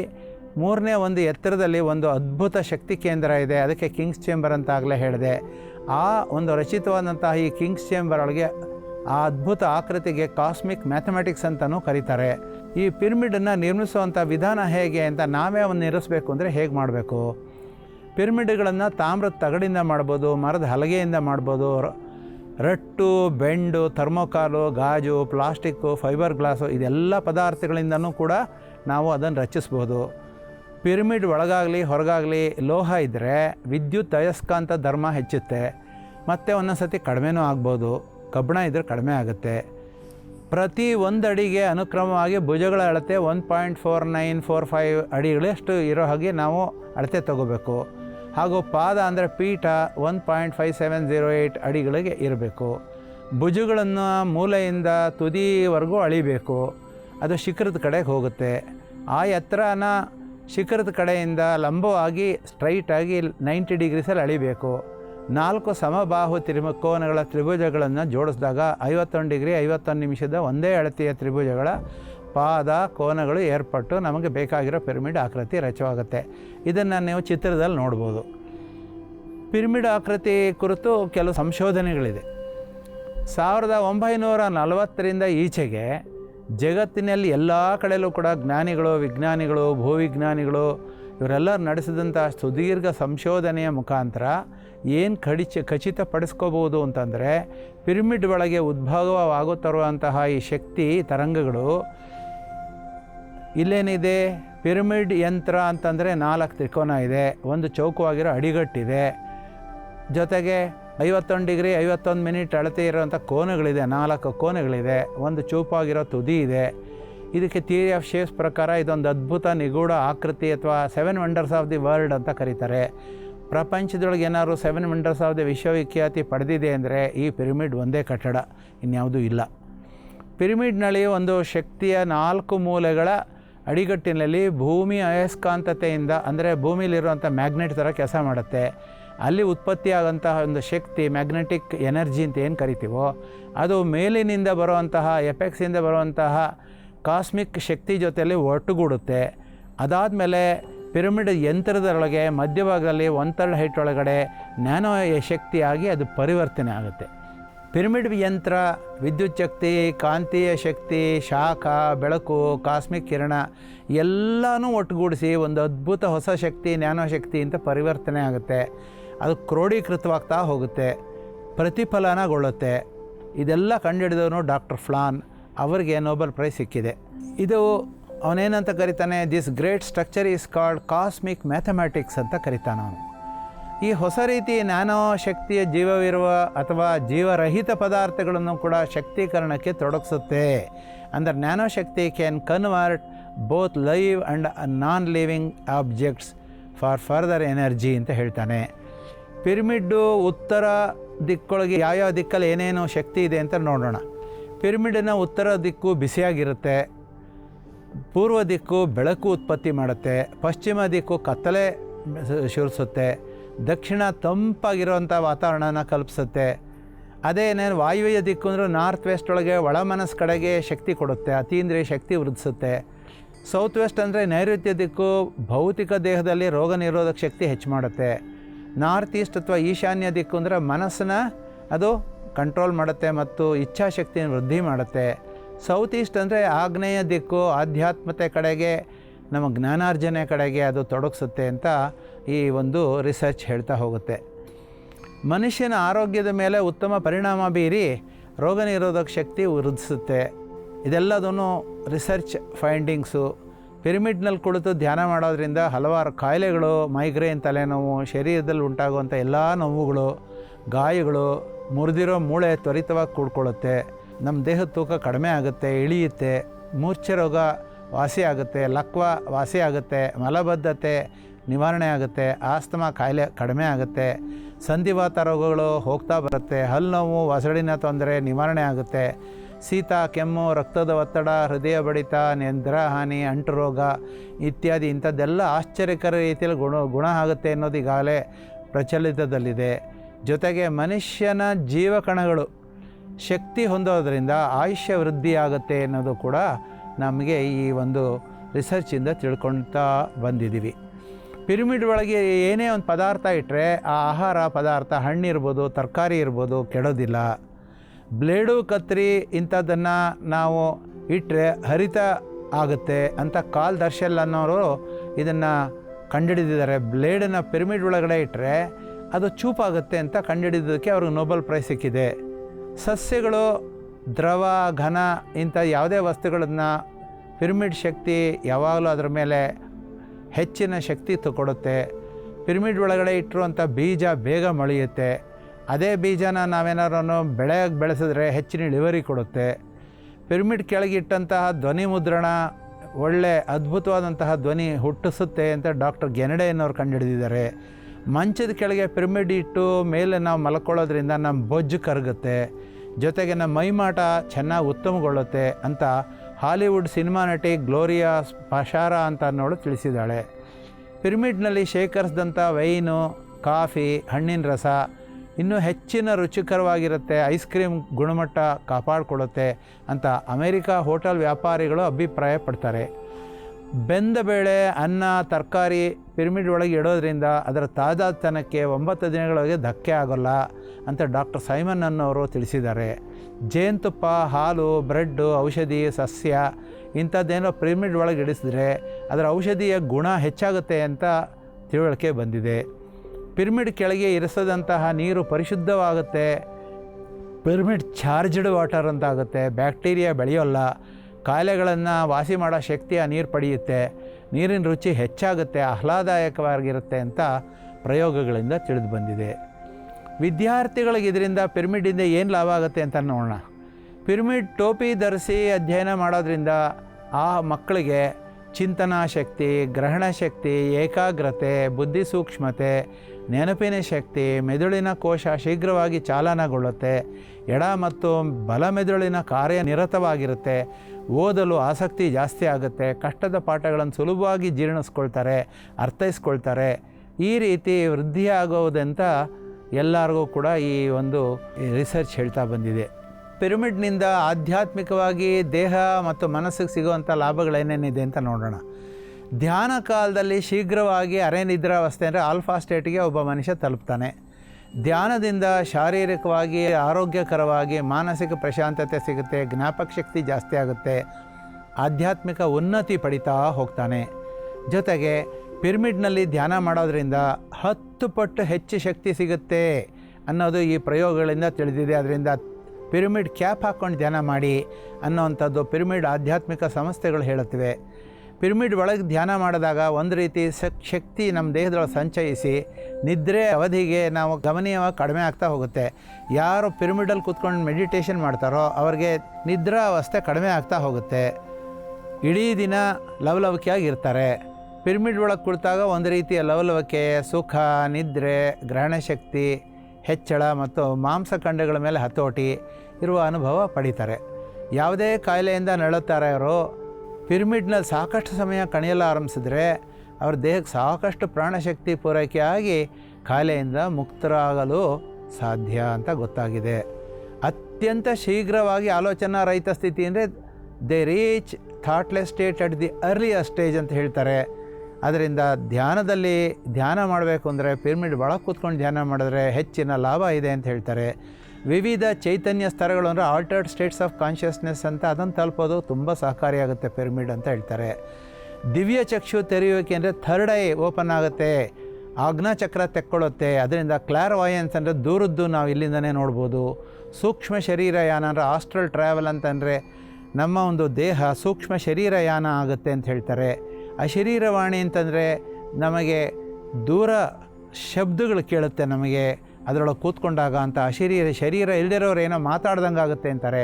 ಮೂರನೇ ಒಂದು ಎತ್ತರದಲ್ಲಿ ಒಂದು ಅದ್ಭುತ ಶಕ್ತಿ ಕೇಂದ್ರ ಇದೆ. ಅದಕ್ಕೆ ಕಿಂಗ್ಸ್ ಚೇಂಬರ್ ಅಂತಾಗಲೇ ಹೇಳಿದೆ. ಆ ಒಂದು ರಚಿತವಾದಂತಹ ಈ ಕಿಂಗ್ಸ್ ಚೇಂಬರ್ ಒಳಗೆ ಆ ಅದ್ಭುತ ಆಕೃತಿಗೆ ಕಾಸ್ಮಿಕ್ ಮ್ಯಾಥಮೆಟಿಕ್ಸ್ ಅಂತಲೂ ಕರೀತಾರೆ. ಈ ಪಿರಮಿಡನ್ನು ನಿರ್ಮಿಸುವಂಥ ವಿಧಾನ ಹೇಗೆ ಅಂತ ನಾವೇ ಅವನ್ನ ನಿರ್ಮಿಸಬೇಕು ಅಂದರೆ ಹೇಗೆ ಮಾಡಬೇಕು? ಪಿರಮಿಡ್ಗಳನ್ನು ತಾಮ್ರದ ತಗಡಿಂದ ಮಾಡ್ಬೋದು, ಮರದ ಹಲಗೆಯಿಂದ ಮಾಡ್ಬೋದು ರಟ್ಟು, ಬೆಂಡು ಥರ್ಮೋಕಾಲು ಗಾಜು ಪ್ಲಾಸ್ಟಿಕ್ಕು ಫೈಬರ್ ಗ್ಲಾಸು ಇದೆಲ್ಲ ಪದಾರ್ಥಗಳಿಂದನೂ ಕೂಡ ನಾವು ಅದನ್ನು ರಚಿಸ್ಬೋದು. ಪಿರಮಿಡ್ ಒಳಗಾಗಲಿ, ಹೊರಗಾಗಲಿ ಲೋಹ ಇದ್ದರೆ ವಿದ್ಯುತ್ ಅಯಸ್ಕಾಂತ ಧರ್ಮ ಹೆಚ್ಚುತ್ತೆ. ಮತ್ತು ಒಂದೊಂದು ಸತಿ ಕಡಿಮೆನೂ ಆಗ್ಬೋದು. ಕಬ್ಬಣ ಇದ್ದರೆ ಕಡಿಮೆ ಆಗುತ್ತೆ. ಪ್ರತಿ ಒಂದು ಅಡಿಗೆ ಅನುಕ್ರಮವಾಗಿ ಭುಜಗಳ ಅಳತೆ one point four nine four five ಅಡಿಗಳಷ್ಟು ಇರೋ ಹಾಗೆ ನಾವು ಅಳತೆ ತಗೋಬೇಕು. ಹಾಗೂ ಪಾದ ಅಂದರೆ ಪೀಠ one point five seven zero eight ಅಡಿಗಳಿಗೆ ಇರಬೇಕು. ಭುಜಗಳನ್ನು ಮೂಲೆಯಿಂದ ತುದಿವರೆಗೂ ಅಳಿಬೇಕು. ಅದು ಶಿಖರದ ಕಡೆಗೆ ಹೋಗುತ್ತೆ. ಆ ಎತ್ತರನ ಶಿಖರದ ಕಡೆಯಿಂದ ಲಂಬವಾಗಿ ಸ್ಟ್ರೈಟಾಗಿ ನೈಂಟಿ ಡಿಗ್ರೀಸಲ್ಲಿ ಅಳಿಬೇಕು. ನಾಲ್ಕು ಸಮಬಾಹು ತ್ರಿಮುಕೋನಗಳ ತ್ರಿಭುಜಗಳನ್ನು ಜೋಡಿಸಿದಾಗ ಐವತ್ತೊಂದು ಡಿಗ್ರಿ ಐವತ್ತೊಂದು ನಿಮಿಷದ ಒಂದೇ ಅಳತೆಯ ತ್ರಿಭುಜಗಳ ಪಾದ ಕೋನಗಳು ಏರ್ಪಟ್ಟು ನಮಗೆ ಬೇಕಾಗಿರೋ ಪಿರಮಿಡ್ ಆಕೃತಿ ರಚವಾಗುತ್ತೆ. ಇದನ್ನು ನೀವು ಚಿತ್ರದಲ್ಲಿ ನೋಡ್ಬೋದು. ಪಿರಮಿಡ್ ಆಕೃತಿ ಕುರಿತು ಕೆಲವು ಸಂಶೋಧನೆಗಳಿದೆ. ಸಾವಿರದ ಒಂಬೈನೂರ ನಲವತ್ತರಿಂದ ಈಚೆಗೆ ಜಗತ್ತಿನಲ್ಲಿ ಎಲ್ಲ ಕಡೆಯಲ್ಲೂ ಕೂಡ ಜ್ಞಾನಿಗಳು, ವಿಜ್ಞಾನಿಗಳು, ಭೂವಿಜ್ಞಾನಿಗಳು ಇವರೆಲ್ಲ ನಡೆಸಿದಂಥ ಸುದೀರ್ಘ ಸಂಶೋಧನೆಯ ಮುಖಾಂತರ ಏನು ಖಡಿಚ ಖಚಿತಪಡಿಸ್ಕೋಬೋದು ಅಂತಂದರೆ ಪಿರಮಿಡ್ ಒಳಗೆ ಉದ್ಭವವಾಗುತ್ತಿರುವಂತಹ ಈ ಶಕ್ತಿ ತರಂಗಗಳು ಇಲ್ಲೇನಿದೆ? ಪಿರಮಿಡ್ ಯಂತ್ರ ಅಂತಂದರೆ ನಾಲ್ಕು ತ್ರಿಕೋನ ಇದೆ. ಒಂದು ಚೌಕವಾಗಿರೋ ಅಡಿಗಟ್ಟಿದೆ. ಜೊತೆಗೆ ಐವತ್ತೊಂದು ಡಿಗ್ರಿ, ಐವತ್ತೊಂದು ಮಿನಿಟ್ ಅಳತೆ ಇರುವಂಥ ಕೋನಗಳಿದೆ, ನಾಲ್ಕು ಕೋನಗಳಿದೆ, ಒಂದು ಚೂಪಾಗಿರೋ ತುದಿ ಇದೆ. ಇದಕ್ಕೆ ಥಿಯರಿ ಆಫ್ ಶೇಪ್ಸ್ ಪ್ರಕಾರ ಇದೊಂದು ಅದ್ಭುತ, ನಿಗೂಢ ಆಕೃತಿ ಅಥವಾ seven wonders of the world ಅಂತ ಕರೀತಾರೆ. ಪ್ರಪಂಚದೊಳಗೆ ಏನಾದ್ರು ಸೆವೆನ್ ವಂಡರ್ಸ್ ಆಫ್ ದಿ ವಿಶ್ವವಿಖ್ಯಾತಿ ಪಡೆದಿದೆ ಅಂದರೆ ಈ ಪಿರಮಿಡ್ ಒಂದೇ ಕಟ್ಟಡ, ಇನ್ಯಾವುದೂ ಇಲ್ಲ. ಪಿರಮಿಡ್ನಲ್ಲಿ ಒಂದು ಶಕ್ತಿಯ ನಾಲ್ಕು ಮೂಲೆಗಳ ಅಡಿಗಟ್ಟಿನಲ್ಲಿ ಭೂಮಿ ಅಯಸ್ಕಾಂತತೆಯಿಂದ, ಅಂದರೆ ಭೂಮಿಲಿರುವಂಥ ಮ್ಯಾಗ್ನೆಟ್ ಥರ ಕೆಲಸ ಮಾಡುತ್ತೆ. ಅಲ್ಲಿ ಉತ್ಪತ್ತಿಯಾದಂತಹ ಒಂದು ಶಕ್ತಿ ಮ್ಯಾಗ್ನೆಟಿಕ್ ಎನರ್ಜಿ ಅಂತ ಏನು ಕರಿತೀವೋ, ಅದು ಮೇಲಿನಿಂದ ಬರುವಂತಹ ಎಫೆಕ್ಸಿಂದ ಬರುವಂತಹ ಕಾಸ್ಮಿಕ್ ಶಕ್ತಿ ಜೊತೆಯಲ್ಲಿ ಒಟ್ಟುಗೂಡುತ್ತೆ. ಅದಾದಮೇಲೆ ಪಿರಮಿಡ್ ಯಂತ್ರದೊಳಗೆ ಮಧ್ಯಭಾಗದಲ್ಲಿ ಒನ್ ಥರ್ಡ್ ಹೈಟ್ ಒಳಗಡೆ ನ್ಯಾನೋ ಶಕ್ತಿಯಾಗಿ ಅದು ಪರಿವರ್ತನೆ ಆಗುತ್ತೆ. ಪಿರಮಿಡ್ ಯಂತ್ರ, ವಿದ್ಯುತ್ ಶಕ್ತಿ, ಕಾಂತೀಯ ಶಕ್ತಿ, ಶಾಖ, ಬೆಳಕು ಕಾಸ್ಮಿಕ್ ಕಿರಣ ಎಲ್ಲನೂ ಒಟ್ಟುಗೂಡಿಸಿ ಒಂದು ಅದ್ಭುತ ಹೊಸ ಶಕ್ತಿ ನ್ಯಾನೋ ಶಕ್ತಿ ಅಂತ ಪರಿವರ್ತನೆ ಆಗುತ್ತೆ. ಅದು ಕ್ರೋಢೀಕೃತವಾಗ್ತಾ ಹೋಗುತ್ತೆ, ಪ್ರತಿಫಲನಗೊಳ್ಳುತ್ತೆ. ಇದೆಲ್ಲ ಕಂಡುಹಿಡಿದವನು ಡಾಕ್ಟರ್ ಫ್ಲಾನ್. ಅವರಿಗೆ ನೋಬೆಲ್ ಪ್ರೈಸ್ ಸಿಕ್ಕಿದೆ. ಇದು ಅವನೇನಂತ ಕರಿತಾನೆ this great structure is called cosmic mathematics ಅಂತ ಕರಿತಾನೆ ಅವನು. ಈ ಹೊಸ ರೀತಿ ನ್ಯಾನೋ ಶಕ್ತಿಯ ಜೀವವಿರುವ ಅಥವಾ ಜೀವರಹಿತ ಪದಾರ್ಥಗಳನ್ನು ಕೂಡ ಶಕ್ತೀಕರಣಕ್ಕೆ ತೊಡಗಿಸುತ್ತೆ. ಅಂದರೆ nano Shakti can convert both live and non living objects for further energy ಅಂತ ಹೇಳ್ತಾನೆ. ಪಿರಮಿಡ್ಡು ಉತ್ತರ ದಿಕ್ಕೊಳಗೆ ಯಾವ್ಯಾವ ದಿಕ್ಕಲ್ಲಿ ಏನೇನು ಶಕ್ತಿ ಇದೆ ಅಂತ ನೋಡೋಣ. ಪಿರಮಿಡ್ನ ಉತ್ತರ ದಿಕ್ಕು ಬಿಸಿಯಾಗಿರುತ್ತೆ, ಪೂರ್ವ ದಿಕ್ಕು ಬೆಳಕು ಉತ್ಪತ್ತಿ ಮಾಡುತ್ತೆ, ಪಶ್ಚಿಮ ದಿಕ್ಕು ಕತ್ತಲೆ ಶುರಿಸುತ್ತೆ ದಕ್ಷಿಣ ತಂಪಾಗಿರುವಂಥ ವಾತಾವರಣನ ಕಲ್ಪಿಸುತ್ತೆ. ಅದೇ ಏನೇನು ವಾಯುವ್ಯ ದಿಕ್ಕು ಅಂದರೆ ನಾರ್ತ್ ವೆಸ್ಟ್ ಒಳಗೆ ಒಳ ಮನಸ್ಸು ಕಡೆಗೆ ಶಕ್ತಿ ಕೊಡುತ್ತೆ ಅತೀಂದ್ರಿಯ ಶಕ್ತಿ ವೃದ್ಧಿಸುತ್ತೆ. ಸೌತ್ ವೆಸ್ಟ್ ಅಂದರೆ ನೈಋತ್ಯ ದಿಕ್ಕು ಭೌತಿಕ ದೇಹದಲ್ಲಿ ರೋಗ ನಿರೋಧಕ ಶಕ್ತಿ ಹೆಚ್ಚು ಮಾಡುತ್ತೆ. ನಾರ್ತ್ ಈಸ್ಟ್ ಅಥವಾ ಈಶಾನ್ಯ ದಿಕ್ಕು ಅಂದರೆ ಮನಸ್ಸನ್ನ ಅದು ಕಂಟ್ರೋಲ್ ಮಾಡುತ್ತೆ ಮತ್ತು ಇಚ್ಛಾಶಕ್ತಿಯನ್ನು ವೃದ್ಧಿ ಮಾಡುತ್ತೆ. ಸೌತ್ ಈಸ್ಟ್ ಅಂದರೆ ಆಗ್ನೇಯ ದಿಕ್ಕು, ಆಧ್ಯಾತ್ಮತೆ ಕಡೆಗೆ, ನಮ್ಮ ಜ್ಞಾನಾರ್ಜನೆ ಕಡೆಗೆ ಅದು ತೊಡಗಿಸುತ್ತೆ ಅಂತ ಈ ಒಂದು ರಿಸರ್ಚ್ ಹೇಳ್ತಾ ಹೋಗುತ್ತೆ. ಮನುಷ್ಯನ ಆರೋಗ್ಯದ ಮೇಲೆ ಉತ್ತಮ ಪರಿಣಾಮ ಬೀರಿ ರೋಗ ನಿರೋಧಕ ಶಕ್ತಿ ವೃದ್ಧಿಸುತ್ತೆ. ಇದೆಲ್ಲದನ್ನು ರಿಸರ್ಚ್ ಫೈಂಡಿಂಗ್ಸು ಪಿರಮಿಡ್ನಲ್ಲಿ ಕುಳಿತು ಧ್ಯಾನ ಮಾಡೋದ್ರಿಂದ ಹಲವಾರು ಕಾಯಿಲೆಗಳು, ಮೈಗ್ರೇನ್, ತಲೆನೋವು, ಶರೀರದಲ್ಲಿ ಉಂಟಾಗುವಂಥ ಎಲ್ಲ ನೋವುಗಳು, ಗಾಯಗಳು ಮುರಿದಿರೋ ಮೂಳೆ ತ್ವರಿತವಾಗಿ ಕೂಡ್ಕೊಳ್ಳುತ್ತೆ. ನಮ್ಮ ದೇಹದ ತೂಕ ಕಡಿಮೆ ಆಗುತ್ತೆ, ಇಳಿಯುತ್ತೆ, ಮೂರ್ಛೆ ರೋಗ ವಾಸಿ ಆಗುತ್ತೆ, ಲಕ್ವ ವಾಸಿ ಆಗುತ್ತೆ, ಮಲಬದ್ಧತೆ ನಿವಾರಣೆ ಆಗುತ್ತೆ, ಆಸ್ತಮಾ ಕಾಯಿಲೆ ಕಡಿಮೆ ಆಗುತ್ತೆ, ಸಂಧಿವಾತ ರೋಗಗಳು ಹೋಗ್ತಾ ಬರುತ್ತೆ, ಹಲ್ಲು ನೋವು, ವಸಡಿನ ತೊಂದರೆ ನಿವಾರಣೆ ಆಗುತ್ತೆ. ಶೀತ ಕೆಮ್ಮು, ರಕ್ತದ ಒತ್ತಡ, ಹೃದಯ ಬಡಿತ ನಿದ್ರಾಹಾನಿ ಅಂಟು ರೋಗ ಇತ್ಯಾದಿ ಇಂಥದ್ದೆಲ್ಲ ಆಶ್ಚರ್ಯಕರ ರೀತಿಯಲ್ಲಿ ಗುಣ ಗುಣ ಆಗುತ್ತೆ ಅನ್ನೋದು ಈಗಾಗಲೇ ಪ್ರಚಲಿತದಲ್ಲಿದೆ. ಜೊತೆಗೆ ಮನುಷ್ಯನ ಜೀವಕಣಗಳು ಶಕ್ತಿ ಹೊಂದೋದ್ರಿಂದ ಆಯುಷ್ಯ ವೃದ್ಧಿಯಾಗುತ್ತೆ ಅನ್ನೋದು ಕೂಡ ನಮಗೆ ಈ ಒಂದು ರಿಸರ್ಚಿಂದ ತಿಳ್ಕೊಳ್ತಾ ಬಂದಿದ್ದೀವಿ. ಪಿರಮಿಡ್ ಒಳಗೆ ಏನೇ ಒಂದು ಪದಾರ್ಥ ಇಟ್ಟರೆ ಆ ಆಹಾರ ಪದಾರ್ಥ ಹಣ್ಣಿರ್ಬೋದು, ತರಕಾರಿ ಇರ್ಬೋದು ಕೆಡೋದಿಲ್ಲ. ಬ್ಲೇಡು ಕತ್ರಿ ಇಂಥದ್ದನ್ನು ನಾವು ಇಟ್ಟರೆ ಹರಿತ ಆಗುತ್ತೆ ಅಂತ ಕಾಲ್ ದರ್ಶಲ್ ಅನ್ನೋರು ಇದನ್ನು ಕಂಡುಹಿಡಿದಿದ್ದಾರೆ ಬ್ಲೇಡನ್ನು ಪಿರಮಿಡ್ ಒಳಗಡೆ ಇಟ್ಟರೆ ಅದು ಚೂಪಾಗುತ್ತೆ ಅಂತ ಕಂಡುಹಿಡಿದಕ್ಕೆ ಅವ್ರಿಗೆ ನೋಬಲ್ ಪ್ರೈಸ್ ಸಿಕ್ಕಿದೆ. ಸಸ್ಯಗಳು, ದ್ರವ, ಘನ ಇಂಥ ಯಾವುದೇ ವಸ್ತುಗಳನ್ನು ಪಿರಮಿಡ್ ಶಕ್ತಿ ಯಾವಾಗಲೂ ಅದರ ಮೇಲೆ ಹೆಚ್ಚಿನ ಶಕ್ತಿ ತಗೊಡುತ್ತೆ ಪಿರಮಿಡ್ ಒಳಗಡೆ ಇಟ್ಟಿರುವಂಥ ಬೀಜ ಬೇಗ ಮೊಳೆಯುತ್ತೆ. ಅದೇ ಬೀಜನ ನಾವೇನಾರು ಬೆಳೆಯಾಗಿ ಬೆಳೆಸಿದ್ರೆ ಹೆಚ್ಚಿನ ಇಳುವರಿ ಕೊಡುತ್ತೆ. ಪಿರಮಿಡ್ ಕೆಳಗಿಟ್ಟಂತಹ ಧ್ವನಿ ಮುದ್ರಣ ಒಳ್ಳೆ ಅದ್ಭುತವಾದಂತಹ ಧ್ವನಿ ಹುಟ್ಟಿಸುತ್ತೆ ಅಂತ ಡಾಕ್ಟರ್ ಗೆನಡೆ ಅನ್ನೋರು ಕಂಡುಹಿಡಿದಿದ್ದಾರೆ. ಮಂಚದ ಕೆಳಗೆ ಪಿರಮಿಡ್ ಇಟ್ಟು ಮೇಲೆ ನಾವು ಮಲ್ಕೊಳ್ಳೋದ್ರಿಂದ ನಮ್ಮ ಬೊಜ್ಜು ಕರಗುತ್ತೆ. ಜೊತೆಗೆ ನಮ್ಮ ಮೈಮಾಟ ಚೆನ್ನಾಗಿ ಉತ್ತಮಗೊಳ್ಳುತ್ತೆ ಅಂತ ಹಾಲಿವುಡ್ ಸಿನಿಮಾ ನಟಿ ಗ್ಲೋರಿಯಾ ಪಶಾರ ಅಂತ ಅನ್ನೋಳು ತಿಳಿಸಿದ್ದಾಳೆ. ಪಿರಮಿಡ್ನಲ್ಲಿ ಶೇಖರಿಸಿದಂಥ ವೈನು, ಕಾಫಿ, ಹಣ್ಣಿನ ರಸ ಇನ್ನೂ ಹೆಚ್ಚಿನ ರುಚಿಕರವಾಗಿರುತ್ತೆ, ಐಸ್ ಕ್ರೀಮ್ ಗುಣಮಟ್ಟ ಕಾಪಾಡಿಕೊಳ್ಳುತ್ತೆ ಅಂತ ಅಮೇರಿಕ ಹೋಟೆಲ್ ವ್ಯಾಪಾರಿಗಳು ಅಭಿಪ್ರಾಯ ಪಡ್ತಾರೆ ಬೆಂದ ಬೇಳೆ, ಅನ್ನ, ತರಕಾರಿ ಪಿರಮಿಡ್ ಒಳಗೆ ಇಡೋದ್ರಿಂದ ಅದರ ತಾಜಾತನಕ್ಕೆ ಒಂಬತ್ತು ದಿನಗಳಿಗೆ ಧಕ್ಕೆ ಆಗೋಲ್ಲ ಅಂತ ಡಾಕ್ಟರ್ ಸೈಮನ್ ಅನ್ನೋರು ತಿಳಿಸಿದ್ದಾರೆ. ಜೇನುತುಪ್ಪ, ಹಾಲು, ಬ್ರೆಡ್ಡು, ಔಷಧಿ, ಸಸ್ಯ ಇಂಥದ್ದೇನೋ ಪಿರಮಿಡ್ ಒಳಗೆ ಇಡಿಸಿದ್ರೆ ಅದರ ಔಷಧಿಯ ಗುಣ ಹೆಚ್ಚಾಗುತ್ತೆ ಅಂತ ತಿಳುವಳಿಕೆ ಬಂದಿದೆ. ಪಿರಮಿಡ್ ಕೆಳಗೆ ಇರಿಸದಂತಹ ನೀರು ಪರಿಶುದ್ಧವಾಗುತ್ತೆ. ಪಿರಮಿಡ್ ಚಾರ್ಜ್ಡ್ ವಾಟರ್ ಅಂತ ಆಗುತ್ತೆ ಬ್ಯಾಕ್ಟೀರಿಯಾ ಬೆಳೆಯೋಲ್ಲ. ಕಾಯಿಲೆಗಳನ್ನು ವಾಸಿ ಮಾಡೋ ಶಕ್ತಿ ಆ ನೀರು ಪಡೆಯುತ್ತೆ. ನೀರಿನ ರುಚಿ ಹೆಚ್ಚಾಗುತ್ತೆ ಆಹ್ಲಾದಾಯಕವಾಗಿರುತ್ತೆ ಅಂತ ಪ್ರಯೋಗಗಳಿಂದ ತಿಳಿದು ಬಂದಿದೆ. ವಿದ್ಯಾರ್ಥಿಗಳಿಗೆ ಇದರಿಂದ ಪಿರಮಿಡಿಂದ ಏನು ಲಾಭ ಆಗುತ್ತೆ ಅಂತ ನೋಡೋಣ. ಪಿರಮಿಡ್ ಟೋಪಿ ಧರಿಸಿ ಅಧ್ಯಯನ ಮಾಡೋದ್ರಿಂದ ಆ ಮಕ್ಕಳಿಗೆ ಚಿಂತನಾ ಶಕ್ತಿ, ಗ್ರಹಣ ಶಕ್ತಿ, ಏಕಾಗ್ರತೆ ಬುದ್ಧಿ ಸೂಕ್ಷ್ಮತೆ ನೆನಪಿನ ಶಕ್ತಿ, ಮೆದುಳಿನ ಕೋಶ ಶೀಘ್ರವಾಗಿ ಚಾಲನಗೊಳ್ಳುತ್ತೆ. ಎಡ ಮತ್ತು ಬಲ ಮೆದುಳಿನ ಕಾರ್ಯನಿರತವಾಗಿರುತ್ತೆ ಓದಲು ಆಸಕ್ತಿ ಜಾಸ್ತಿ ಆಗುತ್ತೆ. ಕಷ್ಟದ ಪಾಠಗಳನ್ನು ಸುಲಭವಾಗಿ ಜೀರ್ಣಿಸ್ಕೊಳ್ತಾರೆ, ಅರ್ಥೈಸ್ಕೊಳ್ತಾರೆ. ಈ ರೀತಿ ವೃದ್ಧಿಯಾಗುವುದಂತ ಎಲ್ಲರಿಗೂ ಕೂಡ ಈ ಒಂದು ರಿಸರ್ಚ್ ಹೇಳ್ತಾ ಬಂದಿದೆ. ಪಿರಮಿಡ್ನಿಂದ ಆಧ್ಯಾತ್ಮಿಕವಾಗಿ ದೇಹ ಮತ್ತು ಮನಸ್ಸಿಗೆ ಸಿಗುವಂಥ ಲಾಭಗಳೇನೇನಿದೆ ಅಂತ ನೋಡೋಣ. ಧ್ಯಾನ ಕಾಲದಲ್ಲಿ ಶೀಘ್ರವಾಗಿ ಅರೆ ನಿದ್ರಾವಸ್ಥೆ ಅಂದರೆ ಆಲ್ಫಾ ಸ್ಟೇಟ್ಗೆ ಒಬ್ಬ ಮನುಷ್ಯ ತಲುಪ್ತಾನೆ. ಧ್ಯಾನದಿಂದ ಶಾರೀರಿಕವಾಗಿ, ಆರೋಗ್ಯಕರವಾಗಿ ಮಾನಸಿಕ ಪ್ರಶಾಂತತೆ ಸಿಗುತ್ತೆ, ಜ್ಞಾಪಕ ಶಕ್ತಿ ಜಾಸ್ತಿ ಆಗುತ್ತೆ. ಆಧ್ಯಾತ್ಮಿಕ ಉನ್ನತಿ ಪಡಿತಾ ಹೋಗ್ತಾನೆ. ಜೊತೆಗೆ ಪಿರಮಿಡ್ನಲ್ಲಿ ಧ್ಯಾನ ಮಾಡೋದ್ರಿಂದ ಹತ್ತು ಪಟ್ಟು ಹೆಚ್ಚು ಶಕ್ತಿ ಸಿಗುತ್ತೆ ಅನ್ನೋದು ಈ ಪ್ರಯೋಗಗಳಿಂದ ತಿಳಿದಿದೆ. ಅದರಿಂದ ಪಿರಮಿಡ್ ಕ್ಯಾಪ್ ಹಾಕ್ಕೊಂಡು ಧ್ಯಾನ ಮಾಡಿ ಅನ್ನೋವಂಥದ್ದು ಪಿರಮಿಡ್ ಆಧ್ಯಾತ್ಮಿಕ ಸಂಸ್ಥೆಗಳು ಹೇಳುತ್ತವೆ. ಪಿರಮಿಡ್ ಒಳಗೆ ಧ್ಯಾನ ಮಾಡಿದಾಗ ಒಂದು ರೀತಿ ಸಕ್ ಶಕ್ತಿ ನಮ್ಮ ದೇಹದೊಳಗೆ ಸಂಚಯಿಸಿ ನಿದ್ರೆ ಅವಧಿಗೆ ನಾವು ಗಮನೀಯವಾಗಿ ಕಡಿಮೆ ಆಗ್ತಾ ಹೋಗುತ್ತೆ. ಯಾರು ಪಿರಮಿಡಲ್ಲಿ ಕೂತ್ಕೊಂಡು ಮೆಡಿಟೇಷನ್ ಮಾಡ್ತಾರೋ ಅವ್ರಿಗೆ ನಿದ್ರಾ ಅವಸ್ಥೆ ಕಡಿಮೆ ಆಗ್ತಾ ಹೋಗುತ್ತೆ. ಇಡೀ ದಿನ ಲವಲವಿಕೆಯಾಗಿ ಇರ್ತಾರೆ. ಪಿರಮಿಡ್ ಒಳಗೆ ಕುಳಿತಾಗ ಒಂದು ರೀತಿಯ ಲವಲವಿಕೆ, ಸುಖ, ನಿದ್ರೆ ಗ್ರಹಣ ಶಕ್ತಿ ಹೆಚ್ಚಳ ಮತ್ತು ಮಾಂಸಖಂಡಗಳ ಮೇಲೆ ಹತೋಟಿ ಇರುವ ಅನುಭವ ಪಡೀತಾರೆ. ಯಾವುದೇ ಕಾಯಿಲೆಯಿಂದ ನಳುತ್ತಾರೆ ಅವರು ಪಿರಮಿಡ್ನಲ್ಲಿ ಸಾಕಷ್ಟು ಸಮಯ ಕಣಿಯಲು ಆರಂಭಿಸಿದ್ರೆ ಅವ್ರ ದೇಹಕ್ಕೆ ಸಾಕಷ್ಟು ಪ್ರಾಣಶಕ್ತಿ ಪೂರೈಕೆಯಾಗಿ ಕಾಯಿಲೆಯಿಂದ ಮುಕ್ತರಾಗಲು ಸಾಧ್ಯ ಅಂತ ಗೊತ್ತಾಗಿದೆ. ಅತ್ಯಂತ ಶೀಘ್ರವಾಗಿ ಆಲೋಚನಾ ರಹಿತ ಸ್ಥಿತಿ ಅಂದರೆ they reach thoughtless state at the earlier stage ಅಂತ ಹೇಳ್ತಾರೆ. ಅದರಿಂದ ಧ್ಯಾನದಲ್ಲಿ ಧ್ಯಾನ ಮಾಡಬೇಕು ಅಂದರೆ ಪಿರಮಿಡ್ ಒಳಗೆ ಕೂತ್ಕೊಂಡು ಧ್ಯಾನ ಮಾಡಿದ್ರೆ ಹೆಚ್ಚಿನ ಲಾಭ ಇದೆ ಅಂತ ಹೇಳ್ತಾರೆ. ವಿವಿಧ ಚೈತನ್ಯ ಸ್ತರಗಳು ಅಂದರೆ ಆಲ್ಟರ್ಡ್ ಸ್ಟೇಟ್ಸ್ ಆಫ್ ಕಾನ್ಷಿಯಸ್ನೆಸ್ ಅಂತ ಅದನ್ನು ತಲುಪೋದು ತುಂಬ ಸಹಕಾರಿಯಾಗುತ್ತೆ ಪಿರಮಿಡ್ ಅಂತ ಹೇಳ್ತಾರೆ. ದಿವ್ಯ ಚಕ್ಷು ತೆರೆಯೋಕೆ ಅಂದರೆ ಥರ್ಡ್ ಐ ಓಪನ್ ಆಗುತ್ತೆ ಆಜ್ಞಾಚಕ್ರ ತೆಕ್ಕೊಳ್ಳುತ್ತೆ, ಅದರಿಂದ ಕ್ಲಾರ್ ವಾಯನ್ಸ್ ಅಂದರೆ ದೂರದ್ದು ನಾವು ಇಲ್ಲಿಂದನೇ ನೋಡ್ಬೋದು. ಸೂಕ್ಷ್ಮ ಶರೀರಯಾನ ಅಂದರೆ ಆಸ್ಟ್ರಲ್ ಟ್ರಾವೆಲ್ ಅಂತಂದರೆ ನಮ್ಮ ಒಂದು ದೇಹ ಸೂಕ್ಷ್ಮ ಶರೀರಯಾನ ಆಗುತ್ತೆ ಅಂತ ಹೇಳ್ತಾರೆ. ಆ ಶರೀರವಾಣಿ ಅಂತಂದರೆ ನಮಗೆ ದೂರ ಶಬ್ದಗಳು ಕೇಳುತ್ತೆ ನಮಗೆ ಅದರೊಳಗೆ ಕೂತ್ಕೊಂಡಾಗ ಅಂತ ಶರೀರ ಶರೀರ ಇಲ್ದಿರೋರು ಏನೋ ಮಾತಾಡ್ದಂಗೆ ಆಗುತ್ತೆ ಅಂತಾರೆ.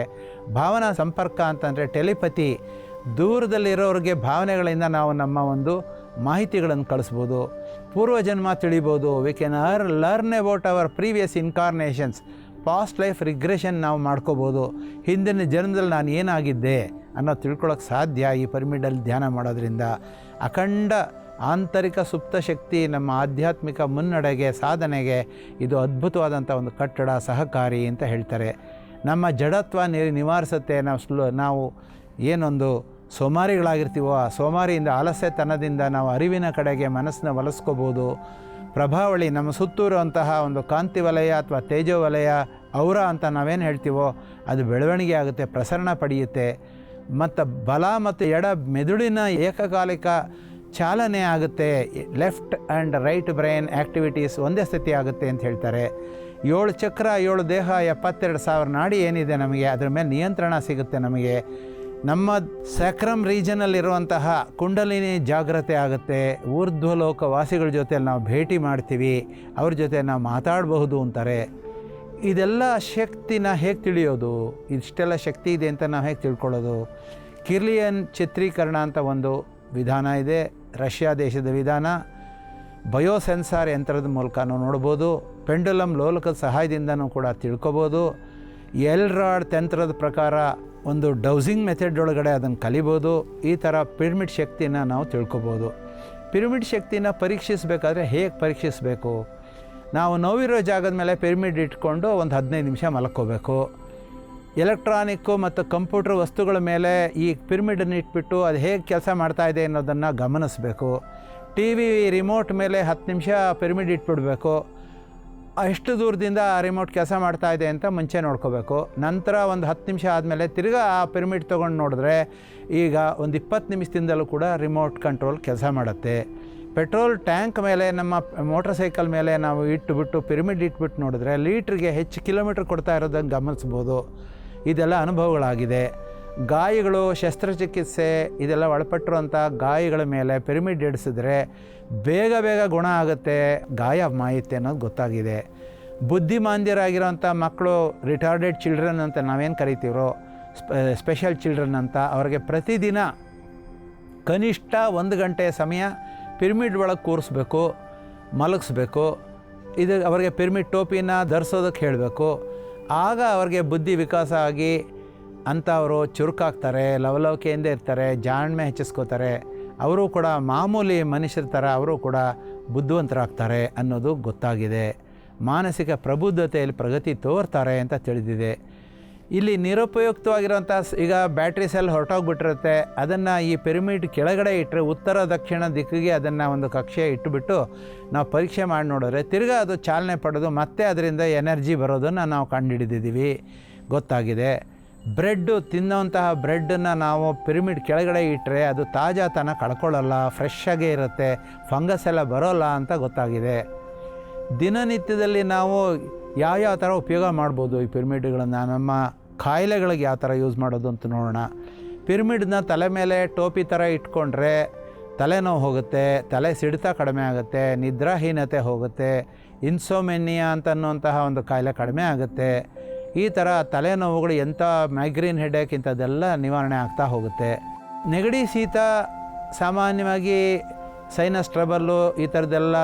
ಭಾವನಾ ಸಂಪರ್ಕ ಅಂತಂದರೆ ಟೆಲಿಪತಿ. ದೂರದಲ್ಲಿರೋರಿಗೆ ಭಾವನೆಗಳಿಂದ ನಾವು ನಮ್ಮ ಒಂದು ಮಾಹಿತಿಗಳನ್ನು ಕಳಿಸ್ಬೋದು. ಪೂರ್ವಜನ್ಮ ತಿಳಿಬೋದು. We can uh learn about our previous incarnations past life regression ನಾವು ಮಾಡ್ಕೋಬೋದು. ಹಿಂದಿನ ಜನ್ಮದಲ್ಲಿ ನಾನು ಏನಾಗಿದ್ದೆ ಅನ್ನೋ ತಿಳ್ಕೊಳ್ಳೋಕೆ ಸಾಧ್ಯ ಈ ಪಿರಮಿಡಲ್ಲಿ ಧ್ಯಾನ ಮಾಡೋದ್ರಿಂದ. ಅಖಂಡ ಆಂತರಿಕ ಸುಪ್ತ ಶಕ್ತಿ ನಮ್ಮ ಆಧ್ಯಾತ್ಮಿಕ ಮುನ್ನಡೆಗೆ, ಸಾಧನೆಗೆ ಇದು ಅದ್ಭುತವಾದಂಥ ಒಂದು ಕಟ್ಟಡ, ಸಹಕಾರಿ ಅಂತ ಹೇಳ್ತಾರೆ. ನಮ್ಮ ಜಡತ್ವ ನೀರು, ನಿವಾರಿಸುತ್ತೆ. ನಾವು ನಾವು ಏನೊಂದು ಸೋಮಾರಿಗಳಾಗಿರ್ತೀವೋ, ಆ ಸೋಮಾರಿಯಿಂದ ಆಲಸ್ಯತನದಿಂದ ನಾವು ಅರಿವಿನ ಕಡೆಗೆ ಮನಸ್ಸನ್ನ ಒಲಸ್ಕೋಬೋದು. ಪ್ರಭಾವಳಿ, ನಮ್ಮ ಸುತ್ತೂರುವಂತಹ ಒಂದು ಕಾಂತಿ ವಲಯ ಅಥವಾ ತೇಜೋ ವಲಯ, ಔರ ಅಂತ ನಾವೇನು ಹೇಳ್ತೀವೋ, ಅದು ಬೆಳವಣಿಗೆ ಆಗುತ್ತೆ, ಪ್ರಸರಣ ಪಡೆಯುತ್ತೆ. ಮತ್ತು ಬಲ ಮತ್ತು ಎಡ ಮೆದುಳಿನ ಏಕಕಾಲಿಕ ಚಾಲನೆ ಆಗುತ್ತೆ. Left and right brain activities ಒಂದೇ ಸ್ಥಿತಿ ಆಗುತ್ತೆ ಅಂತ ಹೇಳ್ತಾರೆ. ಏಳು ಚಕ್ರ, ಏಳು ದೇಹ, ಎಪ್ಪತ್ತೆರಡು ಸಾವಿರ ನಾಡಿ ಏನಿದೆ ನಮಗೆ? ಅದರ ಮೇಲೆ ನಿಯಂತ್ರಣ ಸಿಗುತ್ತೆ ನಮಗೆ. ನಮ್ಮ ಸ್ಯಾಕ್ರಮ್ ರೀಜನಲ್ಲಿರುವಂತಹ ಕುಂಡಲಿನಿ ಜಾಗ್ರತೆ ಆಗುತ್ತೆ. ಊರ್ಧ್ವಲೋಕ ವಾಸಿಗಳ ಜೊತೆಯಲ್ಲಿ ನಾವು ಭೇಟಿ ಮಾಡ್ತೀವಿ. ಅವ್ರ ಜೊತೆ ನಾವು ಮಾತಾಡಬಹುದು ಅಂತಾರೆ. ಇದೆಲ್ಲ ಶಕ್ತಿನ ಹೇಗೆ ತಿಳಿಯೋದು? ಇಷ್ಟೆಲ್ಲ ಶಕ್ತಿ ಇದೆ ಅಂತ ನಾವು ಹೇಗೆ ತಿಳ್ಕೊಳ್ಳೋದು? ಕಿರ್ಲಿಯನ್ ಚಿತ್ರೀಕರಣ ಅಂತ ಒಂದು ವಿಧಾನ ಇದೆ. ರಷ್ಯಾ ದೇಶದ ವಿಧಾನ. ಬಯೋಸೆನ್ಸಾರ್ ಯಂತ್ರದ ಮೂಲಕ ನೋಡ್ಬೋದು. ಪೆಂಡುಲಮ್ ಲೋಲಕದ ಸಹಾಯದಿಂದನೂ ಕೂಡ ತಿಳ್ಕೊಬೋದು. ಎಲ್ರಾಡ್ ತಂತ್ರದ ಪ್ರಕಾರ ಒಂದು ಡೌಸಿಂಗ್ ಮೆಥಡ್ ಒಳಗಡೆ ಅದನ್ನು ಕಲಿಬೋದು. ಈ ಥರ ಪಿರಮಿಡ್ ಶಕ್ತಿನ ನಾವು ತಿಳ್ಕೊಬೋದು. ಪಿರಮಿಡ್ ಶಕ್ತಿನ ಪರೀಕ್ಷಿಸಬೇಕಾದ್ರೆ ಹೇಗೆ ಪರೀಕ್ಷಿಸಬೇಕು? ನಾವು ನೋವಿರೋ ಜಾಗದ ಮೇಲೆ ಪಿರಮಿಡ್ ಇಟ್ಕೊಂಡು ಒಂದು ಹದಿನೈದು ನಿಮಿಷ ಮಲ್ಕೋಬೇಕು. ಎಲೆಕ್ಟ್ರಾನಿಕ್ಕು ಮತ್ತು ಕಂಪ್ಯೂಟರ್ ವಸ್ತುಗಳ ಮೇಲೆ ಈ ಪಿರಮಿಡನ್ನು ಇಟ್ಬಿಟ್ಟು ಅದು ಹೇಗೆ ಕೆಲಸ ಮಾಡ್ತಾ ಇದೆ ಅನ್ನೋದನ್ನು ಗಮನಿಸಬೇಕು. ಟಿ ವಿ ರಿಮೋಟ್ ಮೇಲೆ ಹತ್ತು ನಿಮಿಷ ಪಿರಮಿಡ್ ಇಟ್ಬಿಡಬೇಕು. ಎಷ್ಟು ದೂರದಿಂದ ಆ ರಿಮೋಟ್ ಕೆಲಸ ಮಾಡ್ತಾ ಇದೆ ಅಂತ ಮುಂಚೆ ನೋಡ್ಕೋಬೇಕು. ನಂತರ ಒಂದು ಹತ್ತು ನಿಮಿಷ ಆದಮೇಲೆ ತಿರ್ಗಾ ಆ ಪಿರಮಿಡ್ ತೊಗೊಂಡು ನೋಡಿದ್ರೆ ಈಗ ಒಂದು ಇಪ್ಪತ್ತು ನಿಮಿಷದಿಂದಲೂ ಕೂಡ ರಿಮೋಟ್ ಕಂಟ್ರೋಲ್ ಕೆಲಸ ಮಾಡುತ್ತೆ. ಪೆಟ್ರೋಲ್ ಟ್ಯಾಂಕ್ ಮೇಲೆ ನಮ್ಮ ಮೋಟರ್ ಸೈಕಲ್ ಮೇಲೆ ನಾವು ಇಟ್ಟುಬಿಟ್ಟು ಪಿರಮಿಡ್ ಇಟ್ಬಿಟ್ಟು ನೋಡಿದ್ರೆ ಲೀಟ್ರಿಗೆ ಹೆಚ್ಚು ಕಿಲೋಮೀಟ್ರ್ ಕೊಡ್ತಾ ಇರೋದನ್ನು ಗಮನಿಸ್ಬೋದು. ಇದೆಲ್ಲ ಅನುಭವಗಳಾಗಿದೆ. ಗಾಯಗಳು, ಶಸ್ತ್ರಚಿಕಿತ್ಸೆ, ಇದೆಲ್ಲ ಒಳಪಟ್ಟಿರುವಂಥ ಗಾಯಗಳ ಮೇಲೆ ಪಿರಮಿಡ್ ಇಡಿಸಿದ್ರೆ ಬೇಗ ಬೇಗ ಗುಣ ಆಗುತ್ತೆ, ಗಾಯ ಮಾಹಿತಿ ಅನ್ನೋದು ಗೊತ್ತಾಗಿದೆ. ಬುದ್ಧಿಮಾಂದ್ಯರಾಗಿರೋಂಥ ಮಕ್ಕಳು, ರಿಟಾರ್ಡೆಡ್ ಚಿಲ್ಡ್ರನ್ ಅಂತ ನಾವೇನು ಕರಿತೀವೋ ಸ್ಪೆಷಲ್ ಚಿಲ್ಡ್ರನ್ ಅಂತ ಅವ್ರಿಗೆ ಪ್ರತಿದಿನ ಕನಿಷ್ಠ ಒಂದು ಗಂಟೆ ಸಮಯ ಪಿರಮಿಡ್ ಒಳಗೆ ಕೂರಿಸ್ಬೇಕು, ಮಲಗಿಸ್ಬೇಕು. ಇದು ಅವರಿಗೆ ಪಿರಮಿಡ್ ಟೋಪಿನ ಧರಿಸೋದಕ್ಕೆ ಹೇಳಬೇಕು. ಆಗ ಅವ್ರಿಗೆ ಬುದ್ಧಿ ವಿಕಾಸ ಆಗಿ ಅಂಥವರು ಚುರುಕಾಗ್ತಾರೆ, ಲವಲವಿಕೆಯಿಂದ ಇರ್ತಾರೆ, ಜಾಣ್ಮೆ ಹೆಚ್ಚಿಸ್ಕೋತಾರೆ. ಅವರು ಕೂಡ ಮಾಮೂಲಿ ಮನುಷ್ಯರ ಥರ ಅವರು ಕೂಡ ಬುದ್ಧಿವಂತರಾಗ್ತಾರೆ ಅನ್ನೋದು ಗೊತ್ತಾಗಿದೆ. ಮಾನಸಿಕ ಪ್ರಬುದ್ಧತೆಯಲ್ಲಿ ಪ್ರಗತಿ ತೋರ್ತಾರೆ ಅಂತ ತಿಳಿದಿದೆ. ಇಲ್ಲಿ ನಿರುಪಯುಕ್ತವಾಗಿರುವಂಥ ಈಗ ಬ್ಯಾಟ್ರಿ ಸೆಲ್ ಹೊರಟೋಗ್ಬಿಟ್ಟಿರುತ್ತೆ. ಅದನ್ನು ಈ ಪಿರಮಿಡ್ ಕೆಳಗಡೆ ಇಟ್ಟರೆ ಉತ್ತರ ದಕ್ಷಿಣ ದಿಕ್ಕಿಗೆ ಅದನ್ನು ಒಂದು ಕಕ್ಷೆ ಇಟ್ಟುಬಿಟ್ಟು ನಾವು ಪರೀಕ್ಷೆ ಮಾಡಿ ನೋಡಿದ್ರೆ ತಿರ್ಗಾ ಅದು ಚಾಲನೆ ಪಡೆದು ಮತ್ತೆ ಅದರಿಂದ ಎನರ್ಜಿ ಬರೋದನ್ನು ನಾವು ಕಂಡುಹಿಡಿದಿದ್ದೀವಿ ಗೊತ್ತಾಗಿದೆ. ಬ್ರೆಡ್ಡು ತಿನ್ನೋಂತಹ ಬ್ರೆಡ್ಡನ್ನು ನಾವು ಪಿರಮಿಡ್ ಕೆಳಗಡೆ ಇಟ್ಟರೆ ಅದು ತಾಜಾತನ ಕಳ್ಕೊಳ್ಳಲ್ಲ ಫ್ರೆಶ್ ಆಗೇ ಇರುತ್ತೆ, ಫಂಗಸ್ ಎಲ್ಲ ಬರೋಲ್ಲ ಅಂತ ಗೊತ್ತಾಗಿದೆ. ದಿನನಿತ್ಯದಲ್ಲಿ ನಾವು ಯಾವ್ಯಾವ ಥರ ಉಪಯೋಗ ಮಾಡ್ಬೋದು ಈ ಪಿರಮಿಡ್ಗಳನ್ನು? ನಮ್ಮ ಕಾಯಿಲೆಗಳಿಗೆ ಯಾವ ಥರ ಯೂಸ್ ಮಾಡೋದು ಅಂತ ನೋಡೋಣ. ಪಿರಮಿಡ್ನ ತಲೆ ಮೇಲೆ ಟೋಪಿ ಥರ ಇಟ್ಕೊಂಡ್ರೆ ತಲೆನೋವು ಹೋಗುತ್ತೆ, ತಲೆ ಸಿಡಿತ ಕಡಿಮೆ ಆಗುತ್ತೆ, ನಿದ್ರಾಹೀನತೆ ಹೋಗುತ್ತೆ ಇನ್ಸೋಮೆನಿಯಾ ಅಂತ ಅನ್ನುವಂತಹ ಒಂದು ಕಾಯಿಲೆ ಕಡಿಮೆ ಆಗುತ್ತೆ. ಈ ಥರ ತಲೆನೋವುಗಳು ಎಂಥ ಮೈಗ್ರೇನ್ ಹೆಡೇಕ್ ಇಂಥದ್ದೆಲ್ಲ ನಿವಾರಣೆ ಆಗ್ತಾ ಹೋಗುತ್ತೆ. ನೆಗಡಿ ಶೀತ ಸಾಮಾನ್ಯವಾಗಿ ಸೈನಸ್ ಟ್ರಬಲ್ಲು ಈ ಥರದ್ದೆಲ್ಲ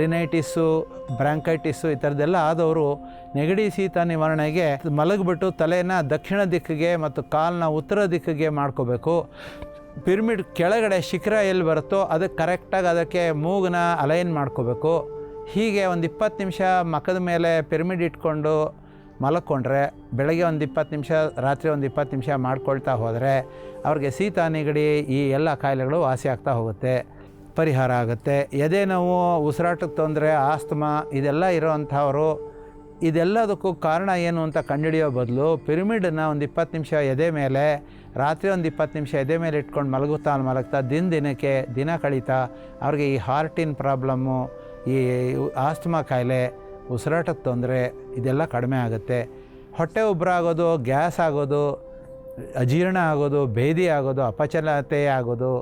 ರಿನೈಟಿಸ್ಸು ಬ್ರಾಂಕೈಟಿಸ್ಸು ಈ ಥರದ್ದೆಲ್ಲ ಆದವರು ನೆಗಡಿ ಶೀತ ನಿವಾರಣೆಗೆ ಮಲಗಿಬಿಟ್ಟು ತಲೆಯನ್ನು ದಕ್ಷಿಣ ದಿಕ್ಕಿಗೆ ಮತ್ತು ಕಾಲನ್ನ ಉತ್ತರ ದಿಕ್ಕಿಗೆ ಮಾಡ್ಕೋಬೇಕು. ಪಿರಮಿಡ್ ಕೆಳಗಡೆ ಶಿಖರ ಎಲ್ಲಿ ಬರುತ್ತೋ ಅದಕ್ಕೆ ಕರೆಕ್ಟಾಗಿ ಅದಕ್ಕೆ ಮೂಗನ್ನ ಅಲೈನ್ ಮಾಡ್ಕೋಬೇಕು. ಹೀಗೆ ಒಂದು ಇಪ್ಪತ್ತು ನಿಮಿಷ ಮಖದ ಮೇಲೆ ಪಿರಮಿಡ್ ಇಟ್ಕೊಂಡು ಮಲಕ್ಕೊಂಡ್ರೆ ಬೆಳಗ್ಗೆ ಒಂದು ಇಪ್ಪತ್ತು ನಿಮಿಷ, ರಾತ್ರಿ ಒಂದು ಇಪ್ಪತ್ತು ನಿಮಿಷ ಮಾಡ್ಕೊಳ್ತಾ ಹೋದರೆ ಅವ್ರಿಗೆ ಶೀತ, ನೆಗಡಿ ಈ ಎಲ್ಲ ಕಾಯಿಲೆಗಳು ವಾಸಿ ಆಗ್ತಾ ಹೋಗುತ್ತೆ. ಪರಿಹಾರ ಆಗುತ್ತೆ. ಎದೆ ನೋವು ಉಸಿರಾಟಕ್ಕೆ ತೊಂದರೆ, ಆಸ್ತಮಾ, ಇದೆಲ್ಲ ಇರೋವಂಥವರು ಇದೆಲ್ಲದಕ್ಕೂ ಕಾರಣ ಏನು ಅಂತ ಕಂಡುಹಿಡಿಯೋ ಬದಲು ಪಿರಮಿಡನ್ನು ಒಂದು ಇಪ್ಪತ್ತು ನಿಮಿಷ ಎದೆ ಮೇಲೆ, ರಾತ್ರಿ ಒಂದು ಇಪ್ಪತ್ತು ನಿಮಿಷ ಎದೆ ಮೇಲೆ ಇಟ್ಕೊಂಡು ಮಲಗುತ್ತಾ ಮಲಗ್ತಾ ದಿನ ದಿನಕ್ಕೆ ದಿನ ಕಳೀತಾ ಅವ್ರಿಗೆ ಈ ಹಾರ್ಟಿನ ಪ್ರಾಬ್ಲಮ್ಮು, ಈ ಆಸ್ತಮಾ ಕಾಯಿಲೆ, ಉಸಿರಾಟದ ತೊಂದರೆ ಇದೆಲ್ಲ ಕಡಿಮೆ ಆಗುತ್ತೆ. ಹೊಟ್ಟೆ ಉಬ್ಬರ ಆಗೋದು, ಗ್ಯಾಸ್ ಆಗೋದು, ಅಜೀರ್ಣ ಆಗೋದು ಭೇದಿ ಆಗೋದು, ಅಪಚಲತೆ ಆಗೋದು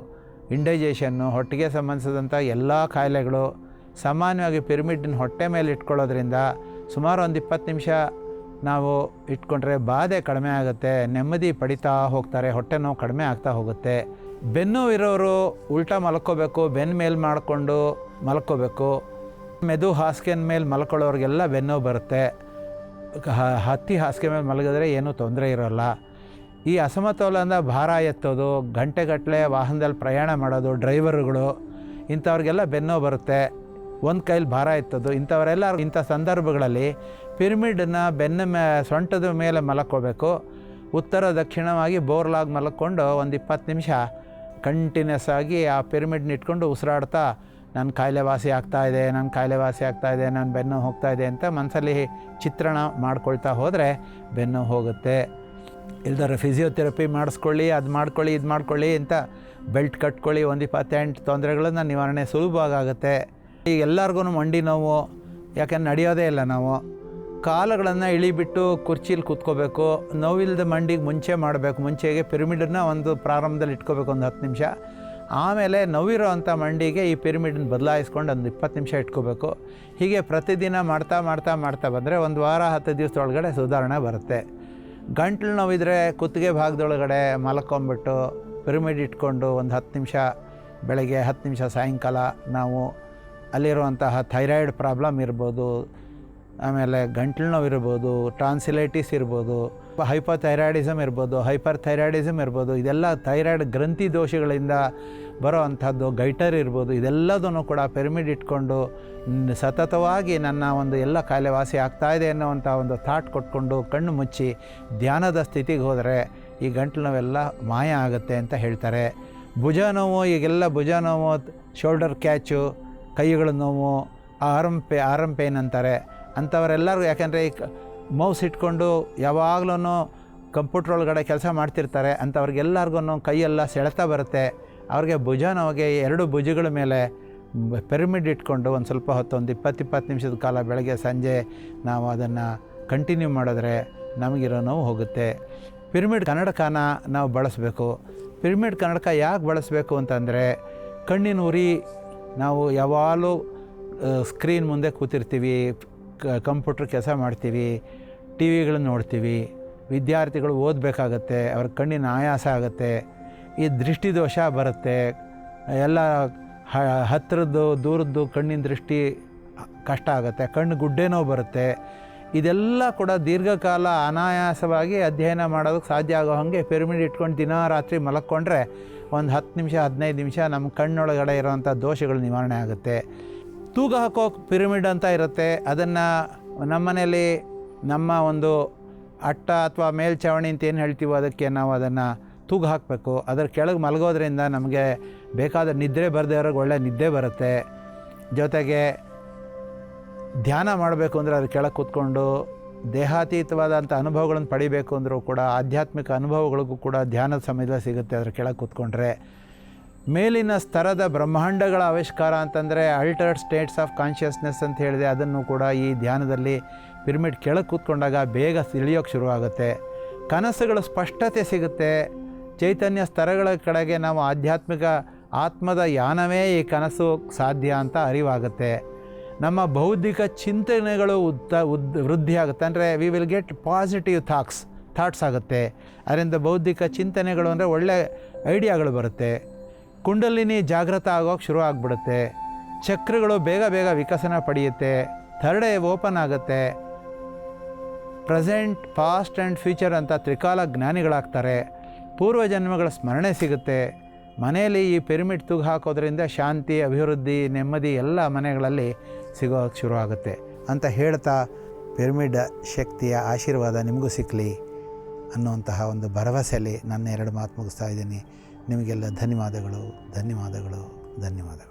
ಇಂಡೈಜೇಷನ್ನು ಹೊಟ್ಟೆಗೆ ಸಂಬಂಧಿಸಿದಂಥ ಎಲ್ಲ ಕಾಯಿಲೆಗಳು ಸಾಮಾನ್ಯವಾಗಿ ಪಿರಮಿಡ್ನ ಹೊಟ್ಟೆ ಮೇಲೆ ಇಟ್ಕೊಳ್ಳೋದ್ರಿಂದ ಸುಮಾರು ಒಂದು ಇಪ್ಪತ್ತು ನಿಮಿಷ ನಾವು ಇಟ್ಕೊಂಡ್ರೆ ಬಾಧೆ ಕಡಿಮೆ ಆಗುತ್ತೆ, ನೆಮ್ಮದಿ ಪಡಿತಾ ಹೋಗ್ತಾರೆ, ಹೊಟ್ಟೆ ನೋವು ಕಡಿಮೆ ಆಗ್ತಾ ಹೋಗುತ್ತೆ. ಬೆನ್ನು ಇರೋರು ಉಲ್ಟಾ ಮಲ್ಕೋಬೇಕು, ಬೆನ್ನು ಮೇಲೆ ಮಾಡಿಕೊಂಡು ಮಲ್ಕೋಬೇಕು. ಮೆದು ಹಾಸಿಗೆನ ಮೇಲೆ ಮಲ್ಕೊಳ್ಳೋರಿಗೆಲ್ಲ ಬೆನ್ನು ಬರುತ್ತೆ. ಹತ್ತಿ ಹಾಸಿಗೆ ಮೇಲೆ ಮಲಗಿದ್ರೆ ಏನೂ ತೊಂದರೆ ಇರೋಲ್ಲ. ಈ ಅಸಮತೋಲನದ ಭಾರ ಎತ್ತೋದು ಗಂಟೆಗಟ್ಟಲೆ ವಾಹನದಲ್ಲಿ ಪ್ರಯಾಣ ಮಾಡೋದು, ಡ್ರೈವರುಗಳು, ಇಂಥವ್ರಿಗೆಲ್ಲ ಬೆನ್ನೋ ಬರುತ್ತೆ. ಒಂದು ಕೈಲಿ ಭಾರ ಎತ್ತೋದು ಇಂಥವರೆಲ್ಲ ಇಂಥ ಸಂದರ್ಭಗಳಲ್ಲಿ ಪಿರಮಿಡನ್ನು ಬೆನ್ನ ಮೇ, ಸೊಂಟದ ಮೇಲೆ ಮಲಕ್ಕೋಬೇಕು. ಉತ್ತರ, ದಕ್ಷಿಣವಾಗಿ ಬೋರ್ಲಾಗಿ ಮಲಕ್ಕೊಂಡು ಒಂದು ಇಪ್ಪತ್ತು ನಿಮಿಷ ಕಂಟಿನ್ಯೂಸ್ ಆಗಿ ಆ ಪಿರಮಿಡ್ನ ಇಟ್ಕೊಂಡು ಉಸಿರಾಡ್ತಾ ನನ್ನ ಕಾಯಿಲೆ ವಾಸಿ ಆಗ್ತಾ ಇದೆ ನನ್ನ ಕಾಯಿಲೆ ವಾಸಿ ಆಗ್ತಾ ಇದೆ ನನ್ನ ಬೆನ್ನು ಇದೆ ಅಂತ ಮನಸ್ಸಲ್ಲಿ ಚಿತ್ರಣ ಮಾಡ್ಕೊಳ್ತಾ ಹೋದರೆ ಬೆನ್ನು ಹೋಗುತ್ತೆ. ಇಲ್ದಾರೆ ಫಿಸಿಯೋಥೆರಪಿ ಮಾಡಿಸ್ಕೊಳ್ಳಿ, ಅದು ಮಾಡ್ಕೊಳ್ಳಿ, ಇದು ಮಾಡ್ಕೊಳ್ಳಿ ಅಂತ ಬೆಲ್ಟ್ ಕಟ್ಕೊಳ್ಳಿ, ಒಂದು ಇಪ್ಪತ್ತೆಂಟು ತೊಂದರೆಗಳನ್ನ ನಿವಾರಣೆ ಸುಲಭವಾಗುತ್ತೆ ಈಗ ಎಲ್ಲರಿಗೂ ಮಂಡಿ ನೋವು, ಯಾಕೆಂದ್ರೆ ನಡೆಯೋದೇ ಇಲ್ಲ ನಾವು. ಕಾಲುಗಳನ್ನು ಇಳಿಬಿಟ್ಟು ಕುರ್ಚೀಲಿ ಕೂತ್ಕೋಬೇಕು ನೋವಿಲ್ಲದ ಮಂಡಿಗೆ ಮುಂಚೆ ಮಾಡಬೇಕು, ಮುಂಚೆಗೆ ಪಿರಮಿಡನ್ನ ಒಂದು ಪ್ರಾರಂಭದಲ್ಲಿ ಇಟ್ಕೋಬೇಕು ಒಂದು ಹತ್ತು ನಿಮಿಷ. ಆಮೇಲೆ ನೋವಿರೋ ಅಂಥ ಮಂಡಿಗೆ ಈ ಪಿರಮಿಡನ್ನ ಬದಲಾಯಿಸ್ಕೊಂಡು ಒಂದು ಇಪ್ಪತ್ತು ನಿಮಿಷ ಇಟ್ಕೋಬೇಕು. ಹೀಗೆ ಪ್ರತಿದಿನ ಮಾಡ್ತಾ ಮಾಡ್ತಾ ಮಾಡ್ತಾ ಬಂದರೆ ಒಂದು ವಾರ ಹತ್ತು ದಿವಸದೊಳಗಡೆ ಸುಧಾರಣೆ ಬರುತ್ತೆ. ಗಂಟ್ಲು ನೋವಿದ್ರೆ ಕುತ್ತಿಗೆ ಭಾಗದೊಳಗಡೆ ಮಲ್ಕೊಂಬಿಟ್ಟು ಪಿರಮಿಡ್ ಇಟ್ಕೊಂಡು ಒಂದು ಹತ್ತು ನಿಮಿಷ, ಬೆಳಗ್ಗೆ ಹತ್ತು ನಿಮಿಷ ಸಾಯಂಕಾಲ ನಾವು ಅಲ್ಲಿರುವಂತಹ ಥೈರಾಯ್ಡ್ ಪ್ರಾಬ್ಲಮ್ ಇರ್ಬೋದು, ಆಮೇಲೆ ಗಂಟ್ಲು ನೋವು ಇರ್ಬೋದು ಇರ್ಬೋದು ಹೈಪೋಥೈರಾಯ್ಡಿಸಮ್ ಇರ್ಬೋದು ಹೈಪರ್ ಥೈರಾಯ್ಡಿಸಮ್ ಇರ್ಬೋದು, ಇದೆಲ್ಲ ಥೈರಾಯ್ಡ್ ಗ್ರಂಥಿ ದೋಷಗಳಿಂದ ಬರೋ ಅಂಥದ್ದು ಗೈಟರ್ ಇರ್ಬೋದು, ಇದೆಲ್ಲದನ್ನು ಕೂಡ ಪಿರಮಿಡ್ ಇಟ್ಕೊಂಡು ಸತತವಾಗಿ ನನ್ನ ಒಂದು ಎಲ್ಲ ಕಾಯಿಲೆ ವಾಸಿ ಆಗ್ತಾ ಇದೆ ಅನ್ನೋವಂಥ ಒಂದು ಥಾಟ್ ಕೊಟ್ಕೊಂಡು ಕಣ್ಣು ಮುಚ್ಚಿ ಧ್ಯಾನದ ಸ್ಥಿತಿಗೆ ಹೋದರೆ ಈ ಗಂಟ್ಲು ನೋವೆಲ್ಲ ಮಾಯ ಆಗುತ್ತೆ ಅಂತ ಹೇಳ್ತಾರೆ. ಭುಜ ನೋವು, ಈಗೆಲ್ಲ ಭುಜ ನೋವು ಶೋಲ್ಡರ್ ಕ್ಯಾಚು ಕೈಗಳ ನೋವು ಆರಂ ಪೇ ಆರಂ ಅಂತಾರೆ ಅಂಥವರೆಲ್ಲರಿಗೂ ಯಾಕೆಂದರೆ ಈ ಮೌಸ್ ಇಟ್ಕೊಂಡು ಯಾವಾಗಲೂ ಕಂಪ್ಯೂಟ್ರ್ ಒಳಗಡೆ ಕೆಲಸ ಮಾಡ್ತಿರ್ತಾರೆ ಅಂಥವ್ರಿಗೆಲ್ಲರಿಗೂ ಕೈಯೆಲ್ಲ ಸೆಳೆತಾ ಬರುತ್ತೆ. ಅವ್ರಿಗೆ ಭುಜ ನೋವಿಗೆ ಎರಡು ಭುಜಗಳ ಮೇಲೆ ಪಿರಮಿಡ್ ಇಟ್ಕೊಂಡು ಒಂದು ಸ್ವಲ್ಪ ಹೊತ್ತು ಒಂದು ಇಪ್ಪತ್ತು ಇಪ್ಪತ್ತು ನಿಮಿಷದ ಕಾಲ ಬೆಳಗ್ಗೆ, ಸಂಜೆ ನಾವು ಅದನ್ನು ಕಂಟಿನ್ಯೂ ಮಾಡಿದ್ರೆ ನಮಗಿರೋ ನೋವು ಹೋಗುತ್ತೆ. ಪಿರಮಿಡ್ ಕನ್ನಡಕನ ನಾವು ಬಳಸಬೇಕು. ಪಿರಮಿಡ್ ಕನ್ನಡಕ ಯಾಕೆ ಬಳಸಬೇಕು ಅಂತಂದರೆ ಕಣ್ಣಿನ ಉರಿ ನಾವು ಯಾವಾಗಲೂ ಸ್ಕ್ರೀನ್ ಮುಂದೆ ಕೂತಿರ್ತೀವಿ ಕಂಪ್ಯೂಟ್ರ್ ಕೆಲಸ ಮಾಡ್ತೀವಿ ಟಿ ವಿಗಳನ್ನ ನೋಡ್ತೀವಿ, ವಿದ್ಯಾರ್ಥಿಗಳು ಓದಬೇಕಾಗತ್ತೆ, ಅವ್ರ ಕಣ್ಣಿನ ಆಯಾಸ ಆಗುತ್ತೆ, ಈ ದೃಷ್ಟಿದೋಷ ಬರುತ್ತೆ, ಎಲ್ಲ ಹತ್ತಿರದ್ದು, ದೂರದ್ದು ಕಣ್ಣಿನ ದೃಷ್ಟಿ ಕಷ್ಟ ಆಗುತ್ತೆ, ಕಣ್ಣು ಗುಡ್ಡೆನೋ ಬರುತ್ತೆ. ಇದೆಲ್ಲ ಕೂಡ ದೀರ್ಘಕಾಲ ಅನಾಯಾಸವಾಗಿ ಅಧ್ಯಯನ ಮಾಡೋದಕ್ಕೆ ಸಾಧ್ಯ ಆಗೋ ಹಾಗೆ ಪಿರಮಿಡ್ ಇಟ್ಕೊಂಡು ದಿನ ರಾತ್ರಿ ಮಲಕ್ಕೊಂಡ್ರೆ ಒಂದು ಹತ್ತು ನಿಮಿಷ, ಹದಿನೈದು ನಿಮಿಷ ನಮ್ಮ ಕಣ್ಣೊಳಗಡೆ ಇರೋವಂಥ ದೋಷಗಳು ನಿವಾರಣೆ ಆಗುತ್ತೆ. ತೂಗ ಹಾಕೋ ಪಿರಮಿಡ್ ಅಂತ ಇರುತ್ತೆ, ಅದನ್ನು ನಮ್ಮನೇಲಿ ನಮ್ಮ ಒಂದು ಅಟ್ಟ ಅಥವಾ ಮೇಲ್ಛಾವಣಿ ಅಂತ ಏನು ಹೇಳ್ತೀವೋ ಅದಕ್ಕೆ ನಾವು ಅದನ್ನು ತೂಗು ಹಾಕಬೇಕು. ಅದರ ಕೆಳಗೆ ಮಲಗೋದ್ರಿಂದ ನಮಗೆ ಬೇಕಾದ ನಿದ್ರೆ ಬರದೇ ಇರೋ ಒಳ್ಳೆ ನಿದ್ದೆ ಬರುತ್ತೆ. ಜೊತೆಗೆ ಧ್ಯಾನ ಮಾಡಬೇಕು ಅಂದರೆ ಅದ್ರ ಕೆಳಗೆ ಕೂತ್ಕೊಂಡು ದೇಹಾತೀತವಾದಂಥ ಅನುಭವಗಳನ್ನು ಪಡಿಬೇಕು ಅಂದರೂ ಕೂಡ ಆಧ್ಯಾತ್ಮಿಕ ಅನುಭವಗಳಿಗೂ ಕೂಡ ಧ್ಯಾನದ ಸಮಯದಲ್ಲಿ ಸಿಗುತ್ತೆ ಅದ್ರ ಕೆಳಗೆ ಕೂತ್ಕೊಂಡ್ರೆ. ಮೇಲಿನ ಸ್ತರದ ಬ್ರಹ್ಮಾಂಡಗಳ ಆವಿಷ್ಕಾರ ಅಂತಂದರೆ ಅಲ್ಟರ್ಡ್ ಸ್ಟೇಟ್ಸ್ ಆಫ್ ಕಾನ್ಷಿಯಸ್ನೆಸ್ ಅಂತ ಹೇಳಿದೆ ಅದನ್ನು ಕೂಡ ಈ ಧ್ಯಾನದಲ್ಲಿ ಪಿರಮಿಡ್ ಕೆಳಗೆ ಕೂತ್ಕೊಂಡಾಗ ಬೇಗ ಇಳಿಯೋಕ್ಕೆ ಶುರುವಾಗುತ್ತೆ. ಕನಸುಗಳ ಸ್ಪಷ್ಟತೆ ಸಿಗುತ್ತೆ. ಚೈತನ್ಯ ಸ್ತರಗಳ ಕಡೆಗೆ ನಾವು ಆಧ್ಯಾತ್ಮಿಕ ಆತ್ಮದ ಯಾನವೇ ಈ ಕನಸು ಸಾಧ್ಯ ಅಂತ ಅರಿವಾಗುತ್ತೆ. ನಮ್ಮ ಬೌದ್ಧಿಕ ಚಿಂತನೆಗಳು ಉದ್ದ, ಉದ್ ವೃದ್ಧಿ ಆಗುತ್ತೆ ಅಂದರೆ we will get positive thoughts thoughts ಆಗುತ್ತೆ. ಅದರಿಂದ ಬೌದ್ಧಿಕ ಚಿಂತನೆಗಳು ಅಂದರೆ ಒಳ್ಳೆ ಐಡಿಯಾಗಳು ಬರುತ್ತೆ. ಕುಂಡಲಿನಿ ಜಾಗೃತ ಆಗೋಕ್ಕೆ ಶುರು ಆಗಿಬಿಡುತ್ತೆ. ಚಕ್ರಗಳು ಬೇಗ ಬೇಗ ವಿಕಸನ ಪಡೆಯುತ್ತೆ. ಥರ್ಡ್ ಓಪನ್ ಆಗುತ್ತೆ. ಪ್ರೆಸೆಂಟ್, ಪಾಸ್ಟ್ ಆ್ಯಂಡ್ ಫ್ಯೂಚರ್ ಅಂತ ತ್ರಿಕಾಲ ಜ್ಞಾನಿಗಳಾಗ್ತಾರೆ. ಪೂರ್ವಜನ್ಮಗಳ ಸ್ಮರಣೆ ಸಿಗುತ್ತೆ. ಮನೆಯಲ್ಲಿ ಈ ಪಿರಮಿಡ್ ತೂಗು ಹಾಕೋದ್ರಿಂದ ಶಾಂತಿ, ಅಭಿವೃದ್ಧಿ, ನೆಮ್ಮದಿ ಎಲ್ಲ ಮನೆಗಳಲ್ಲಿ ಸಿಗೋಕ್ಕೆ ಶುರುವಾಗುತ್ತೆ. ಅಂತ ಹೇಳ್ತಾ ಪಿರಮಿಡ್ ಶಕ್ತಿಯ ಆಶೀರ್ವಾದ ನಿಮಗೂ ಸಿಕ್ಕಲಿ ಅನ್ನುವಂತಹ ಒಂದು ಭರವಸೆಯಲ್ಲಿ ನನ್ನ ಎರಡು ಮಾತು ಮುಗಿಸ್ತಾ ಇದ್ದೀನಿ. ನಿಮಗೆಲ್ಲ ಧನ್ಯವಾದಗಳು ಧನ್ಯವಾದಗಳು ಧನ್ಯವಾದಗಳು.